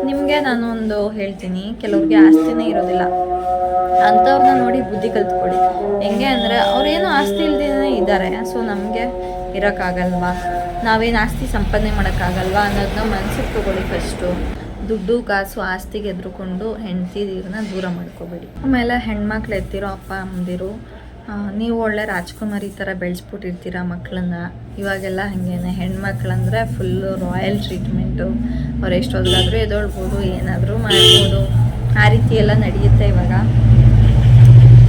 ನಿಮಗೆ ನಾನು ಒಂದು ಹೇಳ್ತೀನಿ, ಕೆಲವ್ರಿಗೆ ಆಸ್ತಿನೇ ಇರೋದಿಲ್ಲ. ಅಂಥವ್ರನ್ನ ನೋಡಿ ಬುದ್ಧಿ ಕಲ್ತ್ಕೊಳ್ಳಿ. ಹೆಂಗೆ ಅಂದರೆ ಅವ್ರೇನು ಆಸ್ತಿ ಇಲ್ದೇ ಇದ್ದಾರೆ, ಸೊ ನಮಗೆ ಇರೋಕ್ಕಾಗಲ್ವಾ? ನಾವೇನು ಆಸ್ತಿ ಸಂಪಾದನೆ ಮಾಡೋಕ್ಕಾಗಲ್ವಾ ಅನ್ನೋದನ್ನ ಮನ್ಸಿಗೆ ತಗೊಳ್ಳಿ ಫಸ್ಟು ದುಡ್ಡು, ಕಾಸು ಆಸ್ತಿಗೆ ಎದ್ರುಕೊಂಡು ಹೆಂಡ್ತಿದಿರನ್ನ ದೂರ ಮಾಡ್ಕೋಬೇಡಿ. ಆಮೇಲೆ ಹೆಣ್ಮಕ್ಳು ಎತ್ತಿರೋ ಅಪ್ಪ, ಅಮ್ಮದಿರು ನೀವು ಒಳ್ಳೆ ರಾಜ್ಕುಮಾರಿ ಥರ ಬೆಳೆಸ್ಬಿಟ್ಟಿರ್ತೀರ ಮಕ್ಕಳನ್ನ ಇವಾಗೆಲ್ಲ ಹಾಗೇನೆ. ಹೆಣ್ಮಕ್ಳಂದ್ರೆ ಫುಲ್ಲು ರಾಯಲ್ ಟ್ರೀಟ್ಮೆಂಟು ಅವ್ರು ಎಷ್ಟೊತ್ತಾದರೂ ಎದೊಳ್ಬೋದು, ಏನಾದರೂ ಮಾಡ್ಬೋದು. ಆ ರೀತಿ ಎಲ್ಲ ನಡೆಯುತ್ತೆ ಇವಾಗ.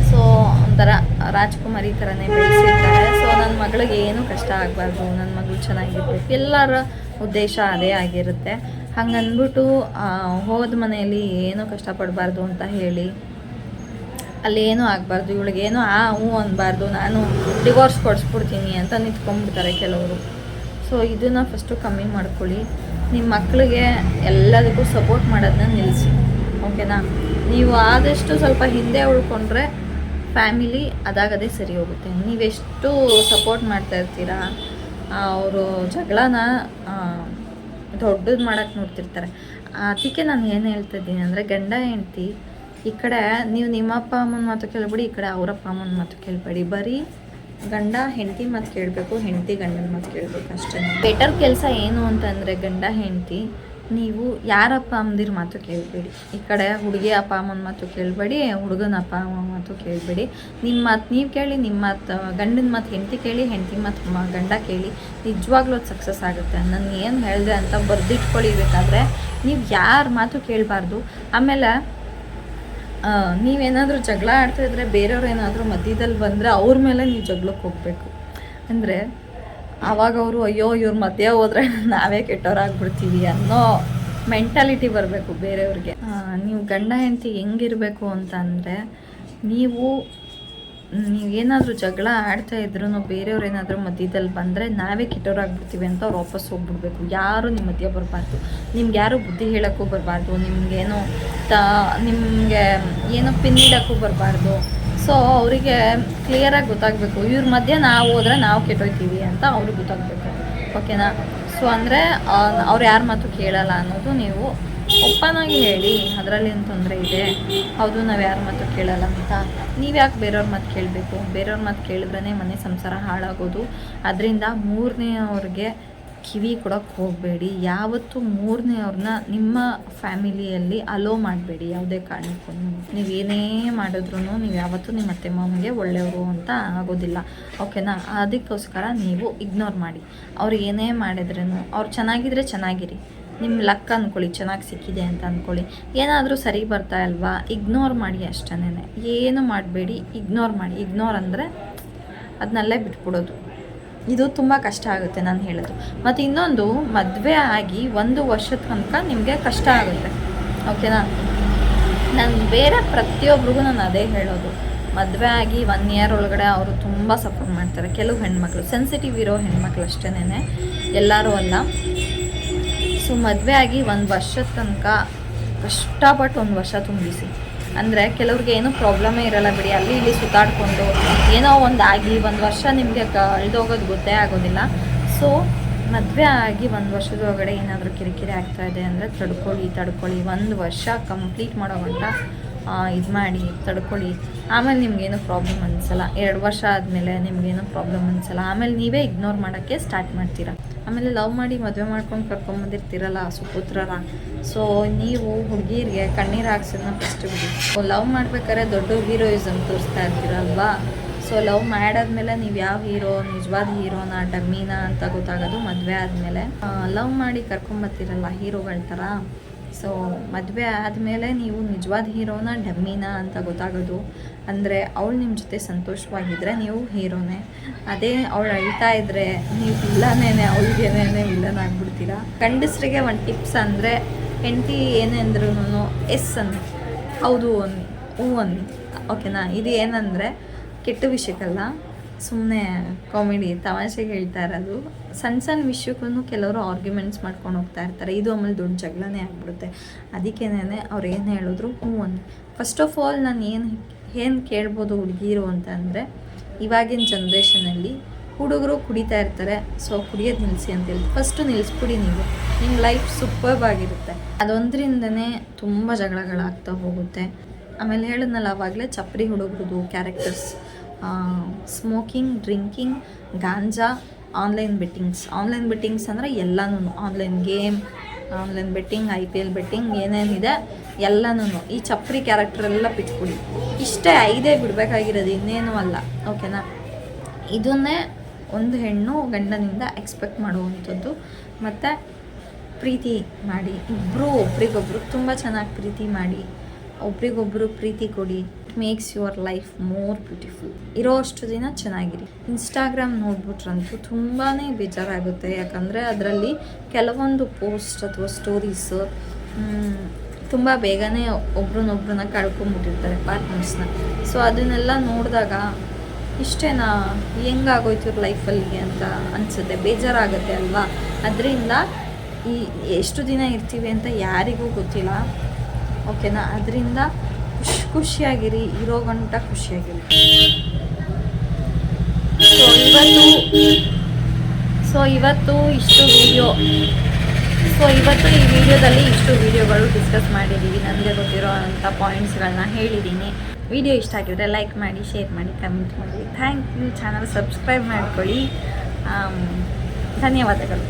ಸೊ ಒಂಥರ ರಾಜ್ಕುಮಾರಿ ಥರನೇ ಬೆಳೆಸಿರ್ತಾರೆ. ಸೊ ನನ್ನ ಮಗಳಿಗೆ ಏನು ಕಷ್ಟ ಆಗಬಾರ್ದು? ನನ್ನ ಮಗಳು ಚೆನ್ನಾಗಿರ್ಬೇಕು. ಎಲ್ಲರ ಉದ್ದೇಶ ಅದೇ ಆಗಿರುತ್ತೆ. ಹಂಗನ್ಬಿಟ್ಟು ಹೋದ ಮನೆಯಲ್ಲಿ ಏನೂ ಕಷ್ಟಪಡಬಾರ್ದು ಅಂತ ಹೇಳಿ ಅಲ್ಲಿ ಏನೂ ಆಗಬಾರ್ದು ಇವಳಿಗೇನು ಆ ಹ್ಞೂ ಅನ್ನಬಾರ್ದು ನಾನು ಡಿವೋರ್ಸ್ ಕೊಡಿಸ್ಬಿಡ್ತೀನಿ ಅಂತ ನಿಂತ್ಕೊಂಡ್ಬಿಡ್ತಾರೆ ಕೆಲವರು. ಸೊ ಇದನ್ನು ಫಸ್ಟು ಕಮ್ಮಿ ಮಾಡ್ಕೊಳ್ಳಿ. ನಿಮ್ಮ ಮಕ್ಕಳಿಗೆ ಎಲ್ಲದಕ್ಕೂ ಸಪೋರ್ಟ್ ಮಾಡೋದನ್ನ ನಿಲ್ಲಿಸಿ ಓಕೆನಾ ನೀವು ಆದಷ್ಟು ಸ್ವಲ್ಪ ಹಿಂದೆ ಉಳ್ಕೊಂಡ್ರೆ ಫ್ಯಾಮಿಲಿ ಅದಾಗದೇ ಸರಿ ಹೋಗುತ್ತೆ. ನೀವೆಷ್ಟು ಸಪೋರ್ಟ್ ಮಾಡ್ತಾ ಇರ್ತೀರಾ ಅವರು ಜಗಳನ ದೊಡ್ಡದು ಮಾಡೋಕ್ಕೆ ನೋಡ್ತಿರ್ತಾರೆ. ಅದಕ್ಕೆ ನಾನು ಏನು ಹೇಳ್ತಾ ಇದ್ದೀನಿ ಅಂದರೆ ಗಂಡ ಹೆಂಡ್ತಿ, ಈ ಕಡೆ ನೀವು ನಿಮ್ಮ ಅಪ್ಪ ಅಮ್ಮನ ಮಾತು ಕೇಳಬೇಡಿ, ಈ ಕಡೆ ಅವರಪ್ಪ ಅಮ್ಮನ ಮಾತು ಕೇಳಬೇಡಿ. ಬರೀ ಗಂಡ ಹೆಂಡತಿ ಮಾತು ಕೇಳಬೇಕು, ಹೆಂಡತಿ ಗಂಡನ ಮಾತು ಕೇಳಬೇಕು ಅಷ್ಟೇ. ಬೆಟರ್ ಕೆಲಸ ಏನು ಅಂತಂದರೆ ಗಂಡ ಹೆಂಡತಿ ನೀವು ಯಾರಪ್ಪ ಅಂದಿರ ಮಾತು ಕೇಳಬೇಡಿ. ಈ ಕಡೆ ಹುಡುಗಿ ಅಪ್ಪ ಅಮ್ಮನ ಮಾತು ಕೇಳಬೇಡಿ, ಹುಡುಗನ ಅಪ್ಪ ಅಮ್ಮನ ಮಾತು ಕೇಳಬೇಡಿ. ನಿಮ್ಮ ಮಾತು ನೀವು ಕೇಳಿ, ನಿಮ್ಮ ಮಾತು ಗಂಡನ ಮಾತು ಹೆಂಡತಿ ಕೇಳಿ ಹೆಂಡತಿ ಮಾತು ಗಂಡ ಕೇಳಿ ನಿಜವಾಗ್ಲೂ ಅದು ಸಕ್ಸಸ್ ಆಗುತ್ತೆ. ನಾನು ಏನು ಹೇಳಿದೆ ಅಂತ ಬರೆದಿಟ್ಕೊಳ್ಳಿ ಬೇಕಾದರೆ ನೀವು ಯಾರ ಮಾತು ಕೇಳಬಾರ್ದು. ಆಮೇಲೆ ನೀವೇನಾದರೂ ಜಗಳ ಆಡ್ತಾ ಇದ್ರೆ ಬೇರೆಯವ್ರು ಏನಾದರೂ ಮಧ್ಯದಲ್ಲಿ ಬಂದರೆ ಅವ್ರ ಮೇಲೆ ನೀವು ಜಗಳಕ್ಕೆ ಹೋಗಬೇಕು. ಅಂದರೆ ಆವಾಗ ಅವರು, ಅಯ್ಯೋ, ಇವ್ರ ಮಧ್ಯೆ ಹೋದ್ರೆ ನಾವೇ ಕೆಟ್ಟವರಾಗ್ಬಿಡ್ತೀವಿ ಅನ್ನೋ ಮೆಂಟಾಲಿಟಿ ಬರಬೇಕು ಬೇರೆಯವ್ರಿಗೆ. ನೀವು ಗಂಡ ಹೆಂಡತಿ ಹೆಂಗಿರಬೇಕು ಅಂತ ಅಂದರೆ ನೀವು ನೀವೇನಾದರೂ ಜಗಳ ಆಡ್ತಾ ಇದ್ರೂ ಬೇರೆಯವ್ರು ಏನಾದರೂ ಮಧ್ಯದಲ್ಲಿ ಬಂದರೆ ನಾವೇ ಕೆಟ್ಟವರಾಗ್ಬಿಡ್ತೀವಿ ಅಂತ ಅವ್ರು ವಾಪಸ್ ಹೋಗ್ಬಿಡ್ಬೇಕು. ಯಾರು ನಿಮ್ಮ ಮಧ್ಯೆ ಬರಬಾರ್ದು. ನಿಮ್ಗೆ ಯಾರು ಬುದ್ಧಿ ಹೇಳೋಕ್ಕೂ ಬರಬಾರ್ದು. ನಿಮಗೇನೋ ತ, ನಿಮಗೆ ಏನೋ ಪಿನ್ ಇಡೋಕ್ಕೂ ಬರಬಾರ್ದು. ಸೊ ಅವರಿಗೆ ಕ್ಲಿಯರಾಗಿ ಗೊತ್ತಾಗಬೇಕು. ಇವ್ರ ಮಧ್ಯೆ ನಾವು ಹೋದ್ರೆ ನಾವು ಕೆಟ್ಟೋಯ್ತೀವಿ ಅಂತ ಅವ್ರಿಗೆ ಗೊತ್ತಾಗಬೇಕು. ಓಕೆನಾ ಸೊ ಅಂದರೆ ಅವ್ರು ಯಾರ ಮಾತು ಕೇಳಲ್ಲ ಅನ್ನೋದು ನೀವು ಓಪನ್ ಹೇಳಿ. ಅದರಲ್ಲಿ ಏನು ತೊಂದರೆ ಇದೆ? ಹೌದು, ನಾವು ಯಾರ ಮಾತು ಕೇಳಲ್ಲ ಅಂತ. ನೀವು ಯಾಕೆ ಬೇರೆಯವ್ರ ಮಾತು ಕೇಳಬೇಕು? ಬೇರೆಯವ್ರ ಮಾತು ಕೇಳಿದ್ರೇ ಮನೆ ಸಂಸಾರ ಹಾಳಾಗೋದು. ಅದರಿಂದ ಮೂರನೇಯವ್ರಿಗೆ ಕಿವಿ ಕೊಡೋಕ್ಕೆ ಹೋಗಬೇಡಿ. ಯಾವತ್ತೂ ಮೂರನೇಯವ್ರನ್ನ ನಿಮ್ಮ ಫ್ಯಾಮಿಲಿಯಲ್ಲಿ ಅಲೋ ಮಾಡಬೇಡಿ. ಯಾವುದೇ ಕಾರಣಕ್ಕೂ. ನೀವು ಏನೇ ಮಾಡಿದ್ರು ನೀವು ಯಾವತ್ತೂ ನಿಮ್ಮ ಅತ್ತೆ ಮಾವನಿಗೆ ಒಳ್ಳೆಯವರು ಅಂತ ಆಗೋದಿಲ್ಲ. ಓಕೆನಾ ಅದಕ್ಕೋಸ್ಕರ ನೀವು ಇಗ್ನೋರ್ ಮಾಡಿ. ಅವ್ರು ಏನೇ ಮಾಡಿದ್ರೂ ಅವ್ರು ಚೆನ್ನಾಗಿದ್ರೆ ಚೆನ್ನಾಗಿರಿ. ನಿಮ್ಮ ಲಕ್ ಅಂದ್ಕೊಳ್ಳಿ ಚೆನ್ನಾಗಿ ಸಿಕ್ಕಿದೆ ಅಂತ ಅಂದ್ಕೊಳ್ಳಿ ಏನಾದರೂ ಸರಿ ಬರ್ತಾ ಇಲ್ವಾ? ಇಗ್ನೋರ್ ಮಾಡಿ ಅಷ್ಟೇ ಏನು ಮಾಡಬೇಡಿ? ಇಗ್ನೋರ್ ಮಾಡಿ. ಇಗ್ನೋರ್ ಅಂದರೆ ಅದನ್ನಲ್ಲೇ ಬಿಟ್ಬಿಡೋದು. ಇದು ತುಂಬ ಕಷ್ಟ ಆಗುತ್ತೆ ನಾನು ಹೇಳೋದು. ಮತ್ತು ಇನ್ನೊಂದು, ಮದುವೆ ಆಗಿ ಒಂದು ವರ್ಷದ ತನಕ ನಿಮಗೆ ಕಷ್ಟ ಆಗುತ್ತೆ. ಓಕೆನಾ ನಾನು ಬೇರೆ ಪ್ರತಿಯೊಬ್ರಿಗೂ ನಾನು ಅದೇ ಹೇಳೋದು. ಮದುವೆ ಆಗಿ ಒನ್ ಇಯರ್ ಒಳಗಡೆ ಅವರು ತುಂಬ ಸಪೋರ್ಟ್ ಮಾಡ್ತಾರೆ. ಕೆಲವು ಹೆಣ್ಮಕ್ಳು ಸೆನ್ಸಿಟಿವ್ ಇರೋ ಹೆಣ್ಮಕ್ಳು ಅಷ್ಟೇನೆ ಎಲ್ಲರೂ ಅಲ್ಲ. ಸೊ ಮದುವೆ ಆಗಿ ಒಂದು ವರ್ಷದ ತನಕ ಕಷ್ಟಪಟ್ಟು ಒಂದು ವರ್ಷ ತುಂಬಿಸಿ. ಅಂದರೆ ಕೆಲವ್ರಿಗೆ ಏನೂ ಪ್ರಾಬ್ಲಮೇ ಇರಲ್ಲ ಬಿಡಿ. ಅಲ್ಲಿ ಇಲ್ಲಿ ಸುತ್ತಾಡಿಕೊಂಡು ಏನೋ ಒಂದು ಆಗಿ ಒಂದು ವರ್ಷ ನಿಮಗೆ ಕಳೆದೋಗೋದು ಗೊತ್ತೇ ಆಗೋದಿಲ್ಲ. ಸೊ ಮದುವೆ ಆಗಿ ಒಂದು ವರ್ಷದ ಒಳಗಡೆ ಏನಾದರೂ ಕಿರಿಕಿರಿ ಆಗ್ತಾ ಇದೆ ಅಂದರೆ ತಡ್ಕೊಳ್ಳಿ ತಡ್ಕೊಳ್ಳಿ. ಒಂದು ವರ್ಷ ಕಂಪ್ಲೀಟ್ ಮಾಡೋ ಗಂಟ ಇದು ಮಾಡಿ, ತಡ್ಕೊಳ್ಳಿ. ಆಮೇಲೆ ನಿಮಗೇನು ಪ್ರಾಬ್ಲಮ್ ಅನಿಸಲ್ಲ. ಎರಡು ವರ್ಷ ಆದಮೇಲೆ ನಿಮಗೇನು ಪ್ರಾಬ್ಲಮ್ ಅನಿಸಲ್ಲ. ಆಮೇಲೆ ನೀವೇ ಇಗ್ನೋರ್ ಮಾಡೋಕ್ಕೆ ಸ್ಟಾರ್ಟ್ ಮಾಡ್ತೀರಾ. ಆಮೇಲೆ ಲವ್ ಮಾಡಿ ಮದುವೆ ಮಾಡ್ಕೊಂಡು ಕರ್ಕೊಂಬಂದಿರ್ತೀರಲ್ಲ ಸುಪುತ್ರರ ಸೊ ನೀವು ಹುಡುಗಿರಿಗೆ ಕಣ್ಣೀರು ಹಾಕ್ಸೋದನ್ನ ಫಸ್ಟ್ ಬಿಡಿ. ಲವ್ ಮಾಡ್ಬೇಕಾದ್ರೆ ದೊಡ್ಡ ಹೀರೋಯಿಸಮ್ ತೋರಿಸ್ತಾ ಇರ್ತೀರಲ್ವಾ? ಸೊ ಲವ್ ಮಾಡಾದ್ಮೇಲೆ ನೀವು ಯಾವ ಹೀರೋ ನಿಜವಾದ ಹೀರೋನ ಡಮ್ಮಿನ ಅಂತ ಗೊತ್ತಾಗೋದು ಮದುವೆ ಆದಮೇಲೆ. ಲವ್ ಮಾಡಿ ಕರ್ಕೊಂಬರ್ತೀರಲ್ಲ ಹೀರೋಗಳ ಥರ ಸೊ ಮದುವೆ ಆದಮೇಲೆ ನೀವು ನಿಜವಾದ ಹೀರೋನ, ಡಮ್ಮಿನ ಅಂತ ಗೊತ್ತಾಗೋದು. ಅಂದರೆ ಅವಳು ನಿಮ್ಮ ಜೊತೆ ಸಂತೋಷವಾಗಿದ್ದರೆ ನೀವು ಹೀರೋನೇ. ಅದೇ ಅವಳು ಅಳ್ತಾ ಇದ್ದರೆ ನೀವು ಇಲ್ಲನೇ ಅವಳಿಗೇನೇ ವಿಲ್ಲನ್ ಆಗ್ಬಿಡ್ತೀರಾ? ಗಂಡಸರಿಗೆ ಒಂದು ಟಿಪ್ಸ್ ಅಂದರೆ, ಹೆಂಡತಿ ಏನೇ ಅಂದ್ರೂ ಎಸ್ ಅನ್ ಹೌದು ಅನ್ನಿ, ಹೂ ಅನ್ನಿ. ಓಕೆನಾ? ಇದು ಏನಂದರೆ, ಕೆಟ್ಟ ವಿಷಯಕ್ಕಲ್ಲ. ಸುಮ್ಮನೆ ಕಾಮಿಡಿ ತಮಾಷೆಗೆ ಹೇಳ್ತಾ ಇರೋದು. ಸಣ್ಣ ಸಣ್ಣ ವಿಷಯಕ್ಕೂ ಕೆಲವರು ಆರ್ಗ್ಯುಮೆಂಟ್ಸ್ ಮಾಡ್ಕೊಂಡು ಹೋಗ್ತಾ ಇರ್ತಾರೆ. ಇದು ಆಮೇಲೆ ದೊಡ್ಡ ಜಗಳನೇ ಆಗ್ಬಿಡುತ್ತೆ. ಅದಕ್ಕೇನೆ ಅವ್ರು ಏನು ಹೇಳಿದ್ರು, ಹ್ಞೂ ಅಂತ ಫಸ್ಟ್ ಆಫ್ ಆಲ್ ನಾನು ಏನು ಏನು ಕೇಳ್ಬೋದು ಹುಡುಗಿರು ಅಂತಂದರೆ ಇವಾಗಿನ ಜನ್ರೇಷನಲ್ಲಿ ಹುಡುಗರು ಕುಡಿತಾ ಇರ್ತಾರೆ. ಸೊ ಕುಡಿಯೋದು ನಿಲ್ಲಿಸಿ ಅಂತ ಹೇಳಿ ಫಸ್ಟು ನಿಲ್ಲಿಸ್ಬಿಡಿ ನೀವು. ನಿಮ್ಮ ಲೈಫ್ ಸೂಪರ್ಬ್ ಆಗಿರುತ್ತೆ. ಅದೊಂದರಿಂದನೇ ತುಂಬ ಜಗಳಗಳಾಗ್ತಾ ಹೋಗುತ್ತೆ. ಆಮೇಲೆ ಹೇಳಿದ್ನಲ್ಲ ಆವಾಗಲೇ ಚಪ್ಪರಿ ಹುಡುಗರದು ಕ್ಯಾರೆಕ್ಟರ್ಸ್ ಸ್ಮೋಕಿಂಗ್ ಡ್ರಿಂಕಿಂಗ್ ಗಾಂಜಾ ಆನ್ಲೈನ್ ಬೆಟ್ಟಿಂಗ್ಸ್ ಆನ್ಲೈನ್ ಬೆಟ್ಟಿಂಗ್ಸ್ ಅಂದರೆ ಎಲ್ಲನೂ online game online betting I P L betting ಏನೇನಿದೆ ಎಲ್ಲನೂ ಈ ಚಪ್ರಿ ಕ್ಯಾರೆಕ್ಟರ್ ಎಲ್ಲ ಬಿಟ್ಬಿಡಿ. ಇಷ್ಟೇ ಐದೇ ಬಿಡಬೇಕಾಗಿರೋದು, ಇನ್ನೇನು ಅಲ್ಲ. ಓಕೆನಾ ಇದನ್ನೇ ಒಂದು ಹೆಣ್ಣು ಗಂಡನಿಂದ ಎಕ್ಸ್ಪೆಕ್ಟ್ ಮಾಡುವಂಥದ್ದು. ಮತ್ತು ಪ್ರೀತಿ ಮಾಡಿ. ಇಬ್ಬರು ಒಬ್ರಿಗೊಬ್ರು ತುಂಬ ಚೆನ್ನಾಗಿ ಪ್ರೀತಿ ಮಾಡಿ. ಒಬ್ರಿಗೊಬ್ರು ಪ್ರೀತಿ ಕೊಡಿ. Makes your life more beautiful ಇರೋ ಅಷ್ಟು ದಿನ ಚೆನ್ನಾಗಿರಿ. ಇನ್ಸ್ಟಾಗ್ರಾಮ್ ನೋಡ್ಬಿಟ್ರಂತೂ ತುಂಬಾ ಬೇಜಾರಾಗುತ್ತೆ. ಯಾಕಂದರೆ ಅದರಲ್ಲಿ ಕೆಲವೊಂದು ಪೋಸ್ಟ್ ಅಥವಾ ಸ್ಟೋರೀಸ್ ತುಂಬ ಬೇಗನೆ ಒಬ್ರನ್ನೊಬ್ರನ್ನ ಕಳ್ಕೊಂಬಿಟ್ಟಿರ್ತಾರೆ ಪಾರ್ಟ್ನರ್ಸ್ನ ಸೊ ಅದನ್ನೆಲ್ಲ ನೋಡಿದಾಗ ಇಷ್ಟೇನಾ ಹೆಂಗಾಗೋಯ್ತು ಲೈಫಲ್ಲಿ ಅಂತ ಅನಿಸುತ್ತೆ. ಬೇಜಾರಾಗುತ್ತೆ ಅಲ್ವಾ? ಅದರಿಂದ ಈ ಎಷ್ಟು ದಿನ ಇರ್ತೀವಿ ಅಂತ ಯಾರಿಗೂ ಗೊತ್ತಿಲ್ಲ. ಓಕೆನಾ ಅದರಿಂದ ಖುಷಿಯಾಗಿರಿ ಇರೋ ಗಂಟ ಖುಷಿಯಾಗಿರಿ. ಸೊ ಇವತ್ತು ಸೊ ಇವತ್ತು ಇಷ್ಟು ವಿಡಿಯೋ ಸೊ ಇವತ್ತು ಈ ವಿಡಿಯೋದಲ್ಲಿ ಇಷ್ಟು ವಿಡಿಯೋಗಳು ಡಿಸ್ಕಸ್ ಮಾಡಿದ್ದೀವಿ ನನಗೆ ಗೊತ್ತಿರೋ ಅಂಥ ಪಾಯಿಂಟ್ಸ್ಗಳನ್ನ ಹೇಳಿದ್ದೀನಿ ವಿಡಿಯೋ ಇಷ್ಟ ಆಗಿದ್ರೆ ಲೈಕ್ ಮಾಡಿ ಶೇರ್ ಮಾಡಿ ಕಮೆಂಟ್ ಮಾಡಿ. ಥ್ಯಾಂಕ್ ಯು ಚಾನಲ್ ಸಬ್ಸ್ಕ್ರೈಬ್ ಮಾಡ್ಕೊಳ್ಳಿ. ಧನ್ಯವಾದಗಳು.